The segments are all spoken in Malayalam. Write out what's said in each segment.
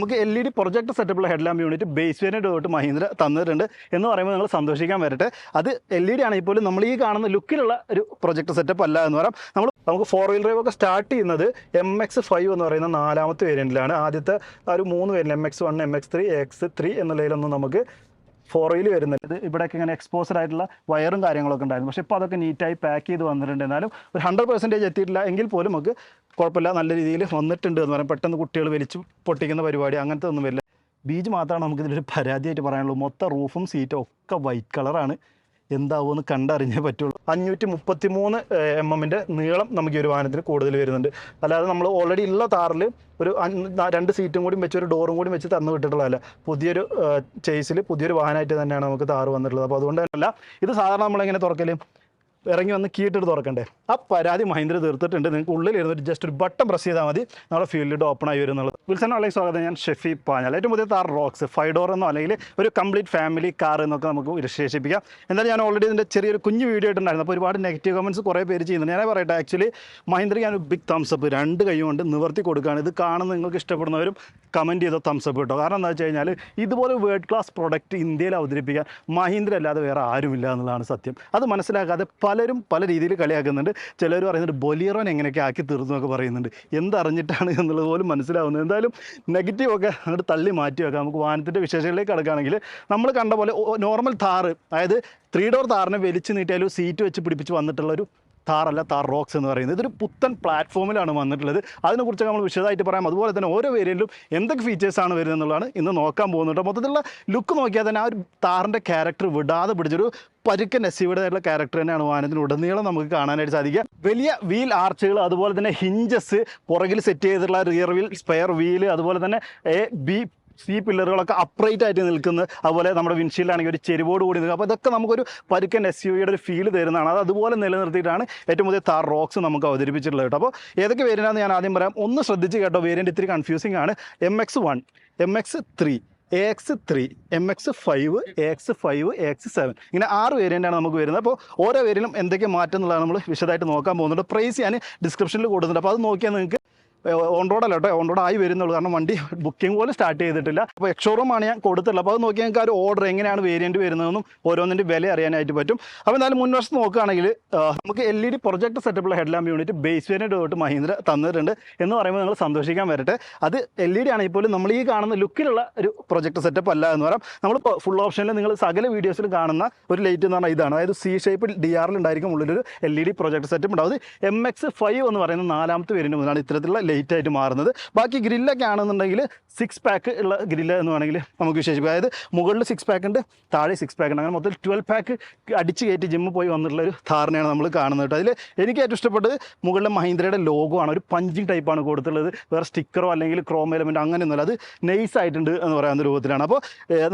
നമുക്ക് L E D project സെറ്റപ്പുള്ള head lamp unit base variant തൊട്ട് മഹീന്ദ്ര തന്നിട്ടുണ്ട് എന്ന് പറയുമ്പോൾ നിങ്ങൾ സന്തോഷിക്കാൻ വരട്ടെ. അത് എൽ ഇ ഡി ആണെങ്കിൽ പോലും നമ്മൾ ഈ കാണുന്ന ലുക്കിലുള്ള ഒരു പ്രൊജക്ട് സെറ്റപ്പ് അല്ല എന്ന് പറയാം. നമ്മൾ നമുക്ക് ഫോർ വീൽ ഡ്രൈവ് ഒക്കെ സ്റ്റാർട്ട് ചെയ്യുന്നത് എം എക്സ് ഫൈവ് എന്ന് പറയുന്ന നാലാമത്തെ വേരിയന്റിലാണ് ആദ്യത്തെ ആ ഒരു മൂന്ന് variant M X one M X three X three എന്നുള്ളതിലൊന്നും നമുക്ക് ഫോർ വീൽ വരുന്നത് ഇവിടെയൊക്കെ ഇങ്ങനെ എക്സ്പോസഡ് ആയിട്ടുള്ള വയറും കാര്യങ്ങളൊക്കെ ഉണ്ടായിരുന്നു. പക്ഷേ ഇപ്പോൾ അതൊക്കെ നീറ്റായി പാക്ക് ചെയ്ത് വന്നിട്ടുണ്ട്. എന്നാലും ഒരു ഹൺഡ്രഡ് പെർസെന്റേജ് എത്തിയിട്ടില്ല എങ്കിൽ പോലും നമുക്ക് കുഴപ്പമില്ല. നല്ല രീതിയിൽ വന്നിട്ടുണ്ട് എന്ന് പറയാം. പെട്ടെന്ന് കുട്ടികൾ വലിച്ചു പൊട്ടിക്കുന്ന പരിപാടി അങ്ങനത്തെ ഒന്നും വരില്ല. ബീച്ച് മാത്രമാണ് നമുക്ക് ഇതിലൊരു പരാതിയായിട്ട് പറയാനുള്ളൂ. മൊത്തം റൂഫും സീറ്റും ഒക്കെ വൈറ്റ് കളറാണ്. എന്താവുമെന്ന് കണ്ടറിഞ്ഞേ പറ്റുള്ളൂ. അഞ്ഞൂറ്റി മുപ്പത്തി മൂന്ന് എം എമ്മിന്റെ നീളം നമുക്ക് ഈ ഒരു വാഹനത്തിൽ കൂടുതൽ വരുന്നുണ്ട്. അല്ലാതെ നമ്മൾ ഓൾറെഡി ഉള്ള താറിൽ ഒരു രണ്ട് സീറ്റും കൂടി വെച്ച് ഒരു ഡോറും കൂടി വെച്ച് തന്നു വിട്ടിട്ടുള്ളതല്ല. പുതിയൊരു ചേസിൽ പുതിയൊരു വാഹനമായിട്ട് തന്നെയാണ് നമുക്ക് താറ് വന്നിട്ടുള്ളത്. അപ്പോൾ അതുകൊണ്ട് തന്നെയല്ല ഇത് സാധാരണ നമ്മളെങ്ങനെ തുറക്കൽ? ഇറങ്ങി വന്ന് കീട്ടിട്ട് തുറക്കണ്ടേ? ആ പരാതി മഹീന്ദ്ര തീർത്തിട്ടുണ്ട്. നിങ്ങൾക്ക് ഉള്ളിൽ ഇരുന്നിട്ട് ജസ്റ്റ് ഒരു ബട്ടൺ പ്രസ് ചെയ്താൽ മതി. നമ്മുടെ ഫീൽഡിൽ ഓപ്പൺ ആയി വരും എന്നുള്ളത് വിൽസൺ അല്ലെങ്കിൽ സ്വാഗതം. ഞാൻ ഷെഫി പാഞ്ഞാൽ. ഏറ്റവും പുതിയ താർ റോക്സ് ഫൈവ് ഡോർ എന്നോ അല്ലെങ്കിൽ ഒരു കംപ്ലീറ്റ് ഫാമിലി കാർ എന്നൊക്കെ നമുക്ക് വിശേഷിപ്പിക്കാം. എന്തായാലും ഞാൻ ഓൾറെഡി ഇതിന്റെ ചെറിയൊരു കുഞ്ഞു വീഡിയോ ഇട്ടുണ്ടായിരുന്നു അപ്പോൾ ഒരുപാട് നെഗറ്റീവ് കമൻസ് കുറേ പേര് ചെയ്യുന്നുണ്ട്. ഞാൻ പറയട്ടെ ആക്ച്വലി മഹേന്ദ്ര ഞാൻ ബിഗ് തംസ് അപ്പ് രണ്ട് കൈ കൊണ്ട് നിവർത്തി കൊടുക്കുകയാണ്. ഇത് കാണുന്ന നിങ്ങൾക്ക് ഇഷ്ടപ്പെടുന്നവരും കമന്റ് ചെയ്ത തംസപ്പ് കേട്ടോ. കാരണം എന്താ വെച്ച് കഴിഞ്ഞാൽ ഇതുപോലെ വേൾഡ് ക്ലാസ് പ്രൊഡക്റ്റ് ഇന്ത്യയിൽ അവതരിപ്പിക്കാൻ മഹീന്ദ്ര അല്ലാതെ വേറെ ആരുമില്ല എന്നുള്ളതാണ് സത്യം. അത് മനസ്സിലാക്കാതെ പലരും പല രീതിയിൽ കളിയാക്കുന്നുണ്ട്. ചിലർ പറയുന്നുണ്ട് ബൊലിയറോൻ എങ്ങനെയൊക്കെ ആക്കി തീർന്നു എന്നൊക്കെ പറയുന്നുണ്ട്. എന്തറിഞ്ഞിട്ടാണ് എന്നുള്ളത് പോലും മനസ്സിലാവുന്നത്. എന്തായാലും നെഗറ്റീവ് ഒക്കെ അങ്ങോട്ട് തള്ളി മാറ്റി വെക്കാം. നമുക്ക് വാഹനത്തിന്റെ വിശേഷങ്ങളിലേക്ക് കിടക്കുകയാണെങ്കിൽ നമ്മൾ കണ്ട പോലെ നോർമൽ താറ് അതായത് ത്രീ ഡോർ താറിനെ വലിച്ചു നീട്ടിയാലും സീറ്റ് വെച്ച് പിടിപ്പിച്ച് വന്നിട്ടുള്ള ഒരു താറല്ല താർ റോക്സ് എന്ന് പറയുന്നത്. ഇതൊരു പുത്തൻ പ്ലാറ്റ്ഫോമിലാണ് വന്നിട്ടുള്ളത്. അതിനെക്കുറിച്ച് നമ്മൾ വിശദമായിട്ട് പറയാം. അതുപോലെ തന്നെ ഓരോ വേരിയന്റിലും എന്തൊക്കെ ഫീച്ചേഴ്സാണ് വരുന്നത് എന്നുള്ളതാണ് ഇന്ന് നോക്കാൻ പോകുന്നത് മൊത്തത്തിലുള്ള ലുക്ക് നോക്കിയാൽ തന്നെ ആ ഒരു താറിന്റെ ക്യാരക്ടർ വിടാതെ പിടിച്ചൊരു പരുക്കൻ എസ് സിയുടേതായിട്ടുള്ള ക്യാരക്ടർ തന്നെയാണ് വാഹനത്തിന് ഉടനീളം നമുക്ക് കാണാനായിട്ട് സാധിക്കുക. വലിയ വീൽ ആർച്ചുകൾ അതുപോലെ തന്നെ ഹിഞ്ചസ് പുറകിൽ സെറ്റ് ചെയ്തിട്ടുള്ള റിയർ വീൽ സ്പെയർ വീൽ അതുപോലെ തന്നെ എ ബി സി പില്ലറുകളൊക്കെ അപ്രൈറ്റ് ആയിട്ട് നിൽക്കുന്നത്. അതുപോലെ നമ്മുടെ വിൻഷീൽഡാണെങ്കിൽ ഒരു ചെരുവോട് കൂടി നിൽക്കുക അപ്പോൾ ഇതൊക്കെ നമുക്കൊരു പരുക്കൻ എസ് യു വിയുടെ ഒരു ഫീൽ തരുന്നതാണ്. അത് അതുപോലെ നിലനിർത്തിയിട്ടാണ് ഏറ്റവും പുതിയ താർ റോക്സ് നമുക്ക് അവതരിപ്പിച്ചിട്ടുള്ളത് കേട്ടോ. അപ്പോൾ ഏതൊക്കെ വേരിയന്റാണെന്ന് ഞാൻ ആദ്യം പറയാം. ഒന്ന് ശ്രദ്ധിച്ച് കേട്ടോ. വേരിയന്റ് ഇത്തിരി കൺഫ്യൂസിംഗ് ആണ്. M X one M X three A X three M X five A X five A X seven ഇങ്ങനെ ആറ് വേരിയന്റാണ് നമുക്ക് വരുന്നത്. അപ്പോൾ ഓരോ വേരിയലും എന്തൊക്കെ മാറ്റം എന്നുള്ളതാണ് നമ്മൾ വിശദമായിട്ട് നോക്കാൻ പോകുന്നുണ്ട് പ്രൈസ് ഞാൻ ഡിസ്ക്രിപ്ഷനിൽ കൊടുക്കുന്നുണ്ട് അപ്പോൾ അത് നോക്കിയാൽ നിങ്ങൾക്ക് ഓൺ റോഡ് അല്ല കേട്ടോ. ഓൺ റോഡ് ആയി വരുന്നുള്ളൂ. കാരണം വണ്ടി ബുക്കിംഗ് പോലും സ്റ്റാർട്ട് ചെയ്തിട്ടില്ല. അപ്പോൾ എക്സോറൂമാണ് ഞാൻ കൊടുത്തിട്ടുള്ളത്. അപ്പോൾ അത് നോക്കി നിങ്ങൾക്ക് ആ ഓർഡർ എങ്ങനെയാണ് വേരിയന്റ് വരുന്നതെന്നും ഓരോന്നിന്റെ വില അറിയാനായിട്ട് പറ്റും. അപ്പോൾ എന്തായാലും മുൻവശത്ത് നോക്കുകയാണെങ്കിൽ നമുക്ക് L E D project സെറ്റപ്പുള്ള head lamp unit base variant തൊട്ട് മഹീന്ദ്ര തന്നിട്ടുണ്ട് എന്ന് പറയുമ്പോൾ നിങ്ങൾ സന്തോഷിക്കാൻ വരട്ടെ. അത് എൽ ഇ ഡി ആണെങ്കിൽ പോലും നമ്മൾ ഈ കാണുന്ന ലുക്കിലുള്ള ഒരു പ്രൊജക്ട് സെറ്റപ്പ് അല്ല എന്ന് പറയാം. നമ്മൾ ഫുൾ ഓപ്ഷനിൽ നിങ്ങൾ സകല വീഡിയോസിൽ കാണുന്ന ഒരു ലൈറ്റ് എന്ന് പറഞ്ഞാൽ ഇതാണ്. അതായത് സി ഷേപ്പിൽ ഡി ആറിൽ ഉണ്ടായിരിക്കും ഉള്ളിലൊരു L E D project setup ഉണ്ടാവും. അത് എം എക്സ് ഫൈവ് എന്ന് പറയുന്ന നാലാമത്തെ വേരിയന്റ് മുതലാണ് ഇത്തരത്തിലുള്ള ലൈറ്റ് ആയിട്ട് മാറുന്നത്. ബാക്കി ഗ്രില്ലൊക്കെ ആണെന്നുണ്ടെങ്കിൽ സിക്സ് പാക്ക് ഉള്ള ഗ്രില്ല് എന്ന് വേണമെങ്കിൽ നമുക്ക് വിശേഷിപ്പിക്കാം. അതായത് മുകളിൽ സിക്സ് പാക്ക് ഉണ്ട് താഴെ സിക്സ് പാക്ക് ഉണ്ട്. അങ്ങനെ മൊത്തം ട്വൽവ് പാക്ക് അടിച്ച് കയറ്റി ജിമ്മിൽ പോയി വന്നിട്ടുള്ള ഒരു ധാരണയാണ് നമ്മൾ കാണുന്നത് അതിൽ എനിക്ക് ഏറ്റവും ഇഷ്ടപ്പെട്ടത് മുകളിലെ മഹീന്ദ്രയുടെ ലോഗോ ആണ്. ഒരു പഞ്ചിങ് ടൈപ്പാണ് കൊടുത്തുള്ളത് വേറെ സ്റ്റിക്കറോ അല്ലെങ്കിൽ ക്രോം എലമെന്റ് അങ്ങനെയൊന്നുമില്ല അത് നൈസ് ആയിട്ടുണ്ട് എന്ന് പറയുന്ന രൂപത്തിലാണ്. അപ്പോൾ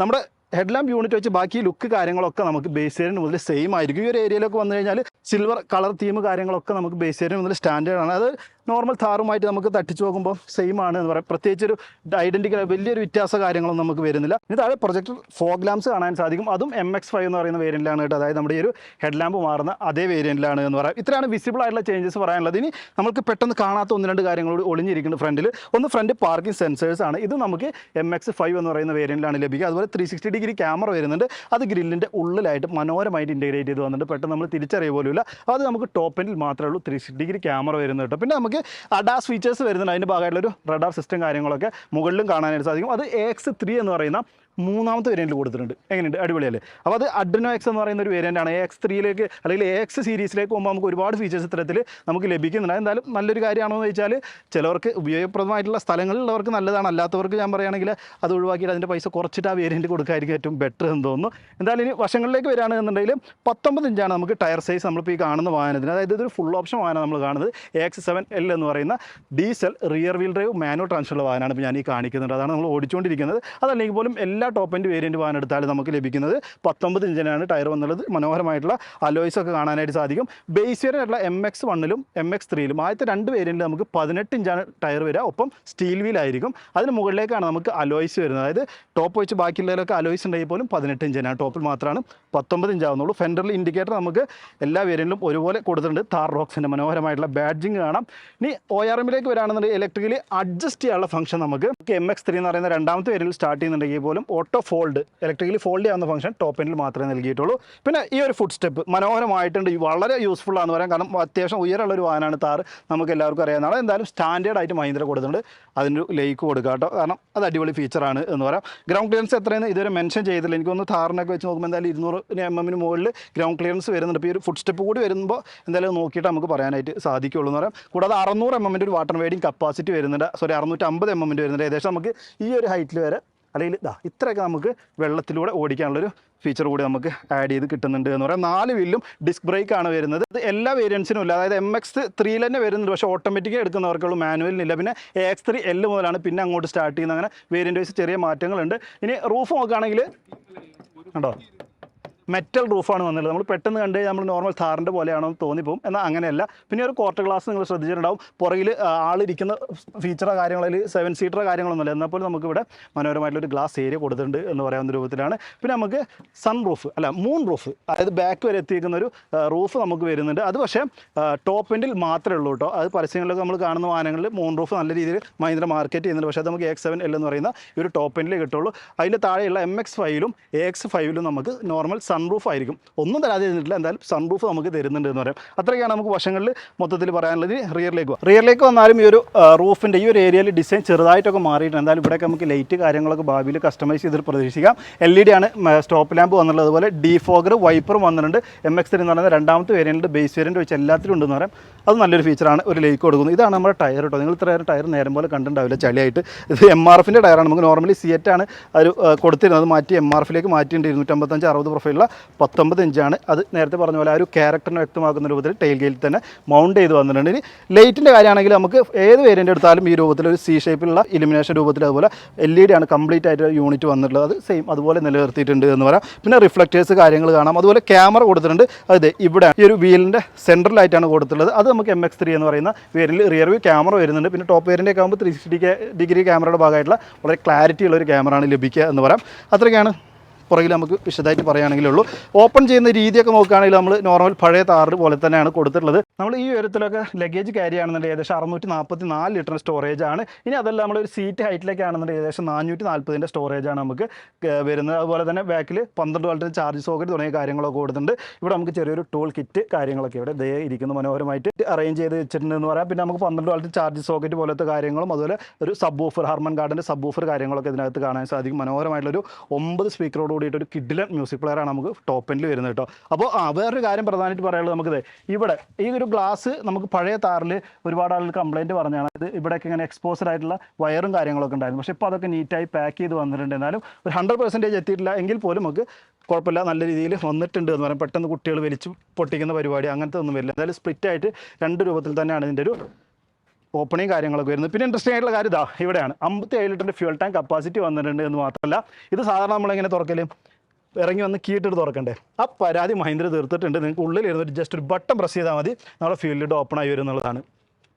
നമ്മുടെ ഹെഡ് ലാമ്പ് യൂണിറ്റ് വെച്ച് ബാക്കി ലുക്ക് കാര്യങ്ങളൊക്കെ നമുക്ക് ബേസ് മുതൽ സെയിം ആയിരിക്കും. ഈ ഒരു ഏരിയയിലൊക്കെ വന്നു കഴിഞ്ഞാൽ സിൽവർ കളർ തീം കാര്യങ്ങളൊക്കെ നമുക്ക് ബേസ് മുതൽ സ്റ്റാൻഡേർഡ് ആണ്. അത് നോർമൽ താറുമായിട്ട് നമുക്ക് തട്ടിച്ച് നോക്കുമ്പോൾ സെയിം ആണ് എന്ന് പറയാം. പ്രത്യേകിച്ച് ഒരു ഐഡന്റിക്കൽ വലിയൊരു വ്യത്യാസ കാര്യങ്ങളൊന്നും നമുക്ക് വരുന്നില്ല. ഇനി താഴെ പ്രൊജക്ടർ ഫോഗ് ലാംസ് കാണാൻ സാധിക്കും. അതും എം എക്സ് ഫൈവ് എന്ന് പറയുന്ന വേരിയന്റിലാണ് കേട്ടോ. അതായത് നമ്മുടെ ഈ ഒരു ഹെഡ് ലാമ്പ് മാറുന്ന അതേ വേരിയന്റിലാണ് എന്ന് പറയാം. ഇത്രയാണ് വിസിബിൾ ആയിട്ടുള്ള ചേഞ്ചസ് പറയാനുള്ളത്. ഇനി നമുക്ക് പെട്ടെന്ന് കാണാത്ത ഒന്ന് രണ്ട് കാര്യങ്ങളോട് ഒളിഞ്ഞിരിക്കുന്നത് ഫ്രണ്ടിൽ ഒന്ന് ഫ്രണ്ട് പാർക്കിംഗ് സെൻസേഴ്സ് ആണ്. ഇത് നമുക്ക് എം എക്സ് ഫൈവ് എന്ന് പറയുന്ന വേരിയന്റിലാണ് ലഭിക്കുക. അതുപോലെ ത്രീ സിക്സ്റ്റി ഡിഗ്രി ക്യാമറ വരുന്നുണ്ട്. അത് ഗ്രില്ലിന്റെ ഉള്ളിലായിട്ട് മനോഹരമായിട്ട് ഇന്റഗ്രേറ്റ് ചെയ്ത് വന്നിട്ട് പെട്ടെന്ന് നമ്മൾ തിരിച്ചറിയ പോലുമില്ല. അത് നമുക്ക് ടോപ്പ് എൻഡിൽ മാത്രമേ ഉള്ളൂ. ത്രീ സിക്സ്റ്റി ഡിഗ്രി ക്യാമറ വരുന്നത് കേട്ടോ. പിന്നെ നമുക്ക് അഡാസ് ഫീച്ചേഴ്സ് വരുന്നുണ്ട്. അതിന്റെ ഭാഗമായിട്ടുള്ളൊരു റഡാർ സിസ്റ്റം കാര്യങ്ങളൊക്കെ മുകളിലും കാണാനായിട്ട് സാധിക്കും. അത് എ എക്സ് ത്രീ എന്ന് പറയുന്ന മൂന്നാമത്തെ വേരിയന്റിൽ കൊടുത്തിട്ടുണ്ട്. എങ്ങനെയുണ്ട്? അടിപൊളിയല്ലേ? അപ്പോൾ അത് അഡ്രിനോ എക്സ് എന്ന് പറയുന്ന ഒരു വേരിയന്റ് ആണ്. എ എക്സ് ത്രീയിലേക്ക് അല്ലെങ്കിൽ എ എക്സ് സീരീസിലേക്ക് പോകുമ്പോൾ നമുക്ക് ഒരുപാട് ഫീച്ചേഴ്സ് ഇത്തരത്തിൽ നമുക്ക് ലഭിക്കുന്നുണ്ട്. എന്തായാലും നല്ലൊരു കാര്യമാണോ എന്ന് ചോദിച്ചാൽ ചിലവർക്ക് ഉപയോഗപ്രദമായിട്ടുള്ള സ്ഥലങ്ങളിലുള്ളവർക്ക് നല്ലതാണ്. അല്ലാത്തവർക്ക് ഞാൻ പറയുകയാണെങ്കിൽ അത് ഒഴിവാക്കിയിട്ട് അതിന്റെ പൈസ കുറച്ചിട്ട് ആ വേരിയന്റ് കൊടുക്കായിരിക്കും ഏറ്റവും ബെറ്റർ എന്ന് തോന്നുന്നു. എന്തായാലും ഇനി വശങ്ങളിലേക്ക് വരികയാണെന്നുണ്ടെങ്കിൽ പത്തൊമ്പത് ഇഞ്ചാണ് നമുക്ക് ടയർ സൈസ് നമ്മളിപ്പോൾ ഈ കാണുന്ന വാഹനത്തിന്. അതായത് ഇതൊരു ഫുൾ ഓപ്ഷൻ വാഹനം നമ്മൾ കാണുന്നത്. എ എക്സ് സെവൻ എൽ എന്ന് പറയുന്ന diesel rear wheel drive manual ട്രാൻസ്ഫറുള്ള വാഹനമാണ് ഇപ്പോൾ ഞാൻ ഈ കാണിക്കുന്നുണ്ട്. അതാണ് നമ്മൾ ഓടിച്ചുകൊണ്ടിരിക്കുന്നത്. അതല്ലെങ്കിൽ പോലും എല്ലാ എല്ലാ ടോപ്പ് എൻഡ് വേരിയന്റ് വാഹനം എടുത്താലും നമുക്ക് ലഭിക്കുന്നത് പത്തൊമ്പത് ഇഞ്ചിനാണ് ടയർ വന്നുള്ളത്. മനോഹരമായിട്ടുള്ള അലോയ്സ് ഒക്കെ കാണാനായിട്ട് സാധിക്കും. ബേസ് വേരിയന്റായിട്ടുള്ള എം എക്സ് വണ്ണിലും എം എക്സ് ത്രീയിലും ആദ്യത്തെ രണ്ട് വേരിയന്റിൽ നമുക്ക് പതിനെട്ട് ഇഞ്ചാണ് ടയർ വരിക. ഒപ്പം സ്റ്റീൽ വീലായിരിക്കും അതിന് മുകളിലേക്കാണ് നമുക്ക് അലോയ്സ് വരുന്നത്. അതായത് ടോപ്പ് വെച്ച് ബാക്കിയുള്ളതിലൊക്കെ അലോയ്സ് ഉണ്ടെങ്കിൽ പോലും പതിനെട്ട് ഇഞ്ചിനാണ് ടോപ്പിൽ മാത്രമാണ് പത്തൊമ്പത് ഇഞ്ചാവുന്നുള്ളൂ. ഫെൻഡറിൽ ഇൻഡിക്കേറ്റർ നമുക്ക് എല്ലാ വേരിയന്റിലും ഒരുപോലെ കൊടുത്തിട്ടുണ്ട്. താർ റോക്സിന്റെ മനോഹരമായിട്ടുള്ള ബാഡ്ജിങ് കാണാം. ഇനി ഒ ആർ എമ്മിലേക്ക് വരാണെന്നുണ്ടെങ്കിൽ ഇലക്ട്രിക്കലി അഡ്ജസ്റ്റ് ചെയ്യാനുള്ള ഫംഗ്ഷൻ നമുക്ക് എം എക്സ് ത്രീ എന്ന് പറയുന്ന രണ്ടാമത്തെ വേരിയന്റിൽ സ്റ്റാർട്ട് ചെയ്യുന്നുണ്ടെങ്കിൽ പോലും ഓട്ടോ ഫോൾഡ് ഇലക്ട്രിക്കലി ഫോൾഡ് ചെയ്യാവുന്ന ഫംഗ്ഷൻ ടോപ്പ് എൻഡിൽ മാത്രമേ നൽകിയിട്ടുള്ളൂ. പിന്നെ ഈ ഒരു ഫുഡ് സ്റ്റെപ്പ് മനോഹരമായിട്ടുണ്ട് വളരെ യൂസ്ഫുൾ ആണെന്ന് പറയാം. കാരണം അത്യാവശ്യം ഉയരമുള്ള ഒരു വാഹനമാണ് താറ് നമുക്ക് എല്ലാവർക്കും അറിയാവുന്നതാണ് എന്തായാലും സ്റ്റാൻഡേർഡ് ആയിട്ട് മഹീന്ദ്ര കൊടുത്തിട്ടുണ്ട്. അതിനൊരു ലേക്ക് കൊടുക്കുക കേട്ടോ. കാരണം അത് അടിപൊളി ഫീച്ചറാണ് എന്ന് പറയാം. ഗ്രൗണ്ട് ക്ലിയറൻസ് എത്രയെന്ന് ഇതുവരെ മെൻഷൻ ചെയ്തില്ല. എനിക്കൊന്ന് താറിനൊക്കെ വെച്ച് നോക്കുമ്പോൾ എന്തായാലും ഇരുന്നൂറ് എം എമ്മിന് മുകളിൽ ഗ്രൗണ്ട് ക്ലിയറൻസ് വരുന്നുണ്ട്. ഇപ്പോൾ ഈ ഒരു ഫുഡ് സ്റ്റെപ്പ് കൂടി വരുമ്പോൾ എന്തായാലും നോക്കിയിട്ട് നമുക്ക് പറയാനായിട്ട് സാധിക്കുള്ളൂ എന്ന് പറയാം. കൂടാതെ അറുന്നൂറ് എം എമ്മിന്റെ ഒരു വാട്ടർ വെയ്ഡിങ് കപ്പാസിറ്റി വരുന്നുണ്ട്. സോറി അറുന്നൂറ്റമ്പത് എം എമ്മിന്റെ വരുന്നുണ്ട്. ഏകദേശം നമുക്ക് ഈ ഒരു ഹൈറ്റിൽ വരെ അല്ലെങ്കിൽ ഇതാ ഇത്രയൊക്കെ നമുക്ക് വെള്ളത്തിലൂടെ ഓടിക്കാനുള്ളൊരു ഫീച്ചർ കൂടി നമുക്ക് ആഡ് ചെയ്ത് കിട്ടുന്നുണ്ട് എന്ന് പറയാം. നാല് വീലിലും ഡിസ്ക് ബ്രേക്ക് ആണ് വരുന്നത്. ഇത് എല്ലാ വേരിയൻസിനും ഇല്ല. അതായത് എം എക്സ് ത്രീയിൽ തന്നെ വരുന്നുണ്ട്. പക്ഷേ ഓട്ടോമാറ്റിക് എടുക്കുന്നവർക്കുള്ളൂ. മാനുവലിനില്ല പിന്നെ എക്സ് ത്രീ എൽ മുതലാണ് പിന്നെ അങ്ങോട്ട് സ്റ്റാർട്ട് ചെയ്യുന്ന അങ്ങനെ വേരിയന്റ് വൈസ് ചെറിയ മാറ്റങ്ങളുണ്ട്. ഇനി റൂഫ് നോക്കുകയാണെങ്കിൽ കണ്ടോ? മെറ്റൽ റൂഫാണ് വന്നുള്ളത് നമ്മൾ പെട്ടെന്ന് കണ്ട് നമ്മൾ നോർമൽ താറിന്റെ പോലെയാണോ എന്ന് തോന്നിപ്പോവും. എന്നാൽ അങ്ങനെയല്ല. പിന്നെ ഒരു ക്വാർട്ടർ ഗ്ലാസ് നിങ്ങൾ ശ്രദ്ധിച്ചിട്ടുണ്ടാവും. പുറകിൽ ആളിരിക്കുന്ന ഫീച്ചറോ കാര്യങ്ങളിൽ സെവൻ സീറ്ററോ കാര്യങ്ങളൊന്നുമില്ല. എന്നാൽ പോലും നമുക്കിവിടെ മനോഹരമായിട്ടുള്ളൊരു ഗ്ലാസ് ഏരിയ കൊടുത്തിട്ടുണ്ട് എന്ന് പറയാവുന്ന രൂപത്തിലാണ്. പിന്നെ നമുക്ക് സൺ റൂഫ് അല്ല മൂൺ റൂഫ് അതായത് ബാക്ക് വരെ എത്തിയിരിക്കുന്ന ഒരു റൂഫ് നമുക്ക് വരുന്നുണ്ട്. അത് പക്ഷേ ടോപ്പ് എൻഡിൽ മാത്രമേ ഉള്ളൂ കേട്ടോ. അത് പരസ്യങ്ങളിലൊക്കെ നമ്മൾ കാണുന്ന വാഹനങ്ങളിൽ മൂൺ റൂഫ് നല്ല രീതിയിൽ മഹീന്ദ്ര മാർക്കറ്റ് ചെയ്യുന്നുണ്ട്. പക്ഷേ അത് നമുക്ക് എക്സ് സെവൻ എൽ എന്ന് പറയുന്ന ഒരു ടോപ്പ് എൻഡിൽ കിട്ടുള്ളൂ. അതിന്റെ താഴെയുള്ള എം എക്സ് ഫൈവിലും എ എക്സ് ഫൈവിലും നമുക്ക് നോർമൽ സൺറൂഫ് ആയിരിക്കും. ഒന്നും തരാതെ തന്നിട്ടില്ല എന്തായാലും സൺപ്രൂഫ് നമുക്ക് തരുന്നുണ്ട് എന്ന് പറയാം. അത്രയൊക്കെയാണ് നമുക്ക് വശങ്ങളിൽ മൊത്തത്തിൽ പറയാനുള്ളത്. റിയറിലേക്ക് റിയറിലേക്ക് വന്നാലും ഈ ഒരു റൂഫിന്റെ ഈ ഒരു ഏരിയയിൽ ഡിസൈൻ ചെറുതായിട്ടൊക്കെ മാറിയിട്ടുണ്ട്. എന്തായാലും ഇവിടെയൊക്കെ നമുക്ക് ലൈറ്റ് കാര്യങ്ങളൊക്കെ ഭാവിയിൽ കസ്റ്റമൈസ് ചെയ്തിട്ട് പ്രതീക്ഷിക്കാം. എൽ ഇ ഡി ആണ് സ്റ്റോപ്പ് ലാമ്പ് വന്നുള്ളത് അതുപോലെ ഡിഫോഗർ വൈപ്പറും വന്നിട്ടുണ്ട്. എം എക്സ് എന്ന് പറയുന്നത് രണ്ടാമത്തെ വേരിയന്റ് ബേസ് വേരിയന്റ് വെച്ച് എല്ലാത്തിലും ഉണ്ടെന്ന് പറയാം. അത് നല്ലൊരു ഫീച്ചറാണ് ഒരു ലേക്ക് കൊടുക്കുന്നത്. ഇതാണ് നമ്മുടെ ടയർ കേട്ടോ നിങ്ങൾ ഇത്ര ടയർ നേരം പോലെ കണ്ടിട്ടുണ്ടാവില്ല ചളിയായിട്ട്. ഇത് എം ആർ എഫിന്റെ ടയറാണ് നമുക്ക് നോർമലി സിയറ്റാണ് ഒരു കൊടുത്തിരുന്നത്. മാറ്റി എം ആർ എഫിലേക്ക് മാറ്റിയിട്ടുണ്ട്. ഇരുന്നൂറ്റമ്പത്തഞ്ച് അറുപത് പ്രൊഫൈലുള്ള പത്തൊമ്പത് ഇഞ്ചാണ്. അത് നേരത്തെ പറഞ്ഞ പോലെ ആ ഒരു ക്യാരക്ടറിനെ വ്യക്തമാക്കുന്ന രൂപത്തിൽ ടൈൽ ഗെയിൽ തന്നെ മൗണ്ട് ചെയ്ത് വന്നിട്ടുണ്ട്. ഇനി ലൈറ്റിന്റെ കാര്യമാണെങ്കിൽ നമുക്ക് ഏത് വേരിയന്റ് എടുത്താലും ഈ രൂപത്തിൽ ഒരു സി ഷേപ്പിലുള്ള ഇലുമിനേഷൻ രൂപത്തിൽ അതുപോലെ എൽ ഇ ഡി ആണ് കംപ്ലീറ്റ് ആയിട്ട് യൂണിറ്റ് വന്നിട്ടുള്ളത്. അത് സെയിം അതുപോലെ നിലനിർത്തിയിട്ടുണ്ട് എന്ന് പറയാം. പിന്നെ റിഫ്ലക്റ്റേഴ്സ് കാര്യങ്ങൾ കാണാം. അതുപോലെ ക്യാമറ കൊടുത്തിട്ടുണ്ട്. അതെ ഇവിടെ ഈ ഒരു വീലിന്റെ സെൻട്രലായിട്ടാണ് കൊടുത്തിട്ടുള്ളത്. അത് നമുക്ക് എം എക്സ് ത്രീ എന്ന് പറയുന്ന വേരിൽ റിയർ വ്യൂ ക്യാമറ വരുന്നുണ്ട്. പിന്നെ ടോപ്പ് വേരിന്റെ ഒക്കെ ആകുമ്പോൾ ത്രീ സിക്സ്റ്റി ഡിഗ്രി ക്യാമറയുടെ ഭാഗമായിട്ടുള്ള വളരെ ക്ലാരിറ്റി ഉള്ള ഒരു ക്യാമറ ആണ് ലഭിക്കുക എന്ന് പറയാം. അത്രയ്ക്കാണ് പുറകിൽ നമുക്ക് വിശദമായിട്ട് പറയുകയാണെങ്കിലേ ഉള്ളൂ. ഓപ്പൺ ചെയ്യുന്ന രീതിയൊക്കെ നോക്കുകയാണെങ്കിൽ നമ്മൾ നോർമൽ പഴയ താറ് പോലെ തന്നെയാണ് കൊടുത്തിട്ടുള്ളത്. നമ്മൾ ഈ ഉയരത്തിലൊക്കെ ലഗേജ് ക്യാരി ആണെന്നുണ്ടെങ്കിൽ ഏകദേശം അറുന്നൂറ്റി നാൽപ്പത്തി നാല് ലിറ്റർ സ്റ്റോറേജ് ആണ്. ഇനി അതല്ല നമ്മൾ ഒരു സീറ്റ് ഹൈറ്റിലേക്ക് ആണെന്നുണ്ടെങ്കിൽ ഏകദേശം നാനൂറ്റി നാൽപ്പതിന്റെ സ്റ്റോറേജ് ആണ് നമുക്ക് വരുന്നത്. അതുപോലെ തന്നെ ബാക്കിൽ പന്ത്രണ്ട് വോൾട്ടിന് ചാർജ് സോക്കറ്റ് തുടങ്ങിയ കാര്യങ്ങളൊക്കെ കൊടുത്തിട്ടുണ്ട്. ഇവിടെ നമുക്ക് ചെറിയൊരു ടൂൾ കിറ്റ് കാര്യങ്ങളൊക്കെ ഇവിടെ ദേ ഇരിക്കുന്നു മനോഹരമായിട്ട്. അറേഞ്ച് ചെയ്ത് വെച്ചിട്ടുണ്ട് എന്ന് പറയാം. പിന്നെ നമുക്ക് പന്ത്രണ്ട് വോൾട്ട് ചാർജ് സോക്കറ്റ് പോലത്തെ കാര്യങ്ങളും അതുപോലെ ഒരു സബ് ഓഫർ ഹർമൻ ഗാർഡന്റെ സബ് ഓഫർ കാര്യങ്ങളൊക്കെ ഇതിനകത്ത് കാണാൻ സാധിക്കും. മനോഹരമായിട്ടുള്ളൊരു ഒമ്പത് സ്പീക്കറോട് കൂടിയിട്ട് ഒരു കിഡിലൻ മ്യൂസിക് പ്ലെയറാണ് നമുക്ക് ടോപ്പ് എൻഡിൽ വരുന്നത് കേട്ടോ. അപ്പോൾ ആ വേറൊരു കാര്യം പ്രധാനമായിട്ട് പറയാനുള്ളത് നമുക്കിത് ഇവിടെ ഈ ഒരു ഗ്ലാസ് നമുക്ക് പഴയ താറിൽ ഒരുപാട് ആളുകൾ കംപ്ലയിന്റ് പറഞ്ഞാണ് ഇത് ഇവിടെയൊക്കെ ഇങ്ങനെ എക്സ്പോസ്ഡ് ആയിട്ടുള്ള വയറും കാര്യങ്ങളൊക്കെ ഉണ്ടായിരുന്നു. പക്ഷേ ഇപ്പോൾ അതൊക്കെ നീറ്റായി പാക്ക് ചെയ്ത് വന്നിട്ടുണ്ട്. എന്നാലും ഒരു ഹൺഡ്രഡ് പെർസെന്റേജ് എത്തിയിട്ടില്ല. എങ്കിൽ പോലും നമുക്ക് കുഴപ്പമില്ല. നല്ല രീതിയിൽ വന്നിട്ടുണ്ട് എന്ന് പറയാം. പെട്ടെന്ന് കുട്ടികൾ വലിച്ചു പൊട്ടിക്കുന്ന പരിപാടി അങ്ങനത്തെ ഒന്നും വരില്ല. എന്തായാലും സ്പ്ലിറ്റായിട്ട് രണ്ട് രൂപത്തിൽ തന്നെയാണ് ഇതിന്റെ ഒരു ഓപ്പണിങ് കാര്യങ്ങളൊക്കെ വരുന്നത്. പിന്നെ ഇൻട്രസ്റ്റിംഗ് ആയിട്ടുള്ള കാര്യം ഇതാ ഇവിടെയാണ്. അമ്പത്തി ഏഴ് ലിറ്ററിന്റെ ഫ്യൂൽ ടാങ്ക് കപ്പാസിറ്റി വന്നിട്ടുണ്ട് എന്ന് മാത്രമല്ല ഇത് സാധാരണ നമ്മളെങ്ങനെ തുറക്കൽ? ഇറങ്ങി വന്ന് കീട്ടിട്ട് തുറക്കണ്ടേ? ആ പരാതി മഹീന്ദ്ര തീർത്തിട്ടുണ്ട്. നിങ്ങൾക്ക് ഒരു ജസ്റ്റ് ഒരു ബട്ടൺ പ്രസ് ചെയ്താൽ മതി. നമ്മുടെ ഫീൽഡ് ഓപ്പൺ ആയി വരും എന്നുള്ളതാണ്.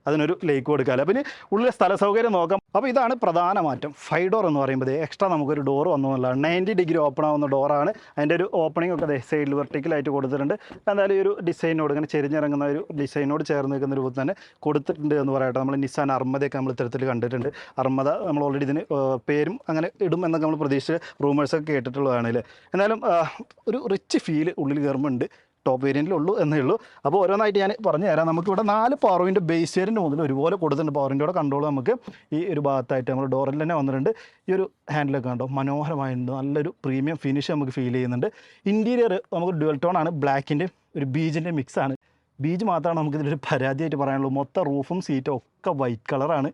അതിനൊരു ലേക്ക് കൊടുക്കാമല്ലോ പിന്നെ ഉള്ളിലെ സ്ഥല സൗകര്യം നോക്കാം. അപ്പോൾ ഇതാണ് പ്രധാന മാറ്റം. ഫൈവ് ഡോർ എന്ന് പറയുമ്പോൾ എക്സ്ട്രാ നമുക്കൊരു ഡോർ വന്നു എന്നുള്ളതാണ്. നയന്റി ഡിഗ്രി ഓപ്പൺ ആവുന്ന ഡോറാണ് അതിന്റെ ഒരു ഓപ്പണിംഗ് ഒക്കെ സൈഡിൽ വെർട്ടിക്കലായിട്ട് കൊടുത്തിട്ടുണ്ട്. എന്തായാലും ഈ ഒരു ഡിസൈനോട് ഇങ്ങനെ ചെരിഞ്ഞിറങ്ങുന്ന ഒരു ഡിസൈനോട് ചേർന്ന് നിൽക്കുന്ന രൂപത്തിൽ തന്നെ കൊടുത്തിട്ടുണ്ട് എന്ന് പറയട്ടെ. നമ്മൾ നിസാൻ അർമ്മദയൊക്കെ നമ്മൾ ഇത്തരത്തിൽ കണ്ടിട്ടുണ്ട്. അർമ്മദ നമ്മൾ ഓൾറെഡി ഇതിന് പേരും അങ്ങനെ ഇടും എന്നൊക്കെ നമ്മൾ പ്രതീക്ഷിച്ച് റൂമേഴ്സൊക്കെ കേട്ടിട്ടുള്ളതാണ് അല്ലേ എന്നാലും ഒരു റിച്ച് ഫീൽ ഉള്ളിൽ കയറുമ്പോണ്ട് ടോപ്പ് വേരിയന്റിലുള്ളൂ എന്നേ ഉള്ളൂ. അപ്പോൾ ഓരോന്നായിട്ട് ഞാൻ പറഞ്ഞു തരാം. നമുക്കിവിടെ നാല് പവർ വിന്റെ ബേസ് വേരിന്റെ മുതൽ ഒരുപോലെ കൊടുത്തിട്ടുണ്ട്. പവർ കൂടെ കൺട്രോൾ നമുക്ക് ഈ ഒരു ഭാഗത്തായിട്ട് നമ്മൾ ഡോറിൽ തന്നെ വന്നിട്ടുണ്ട്. ഈ ഒരു ഹാൻഡിലൊക്കെ കണ്ടോ? മനോഹരമായിട്ടുണ്ട്. നല്ലൊരു പ്രീമിയം ഫിനിഷ് നമുക്ക് ഫീൽ ചെയ്യുന്നുണ്ട്. ഇന്റീരിയർ നമുക്ക് ഡുവൽ ടോൺ ആണ്. ബ്ലാക്കിന്റെ ഒരു ബീജിന്റെ മിക്സ് ആണ്. ബീജ് മാത്രമാണ് നമുക്ക് ഇതിലൊരു പരാതിയായിട്ട് പറയാനുള്ളൂ. മൊത്തം റൂഫും സീറ്റും ഒക്കെ വൈറ്റ് കളറാണ്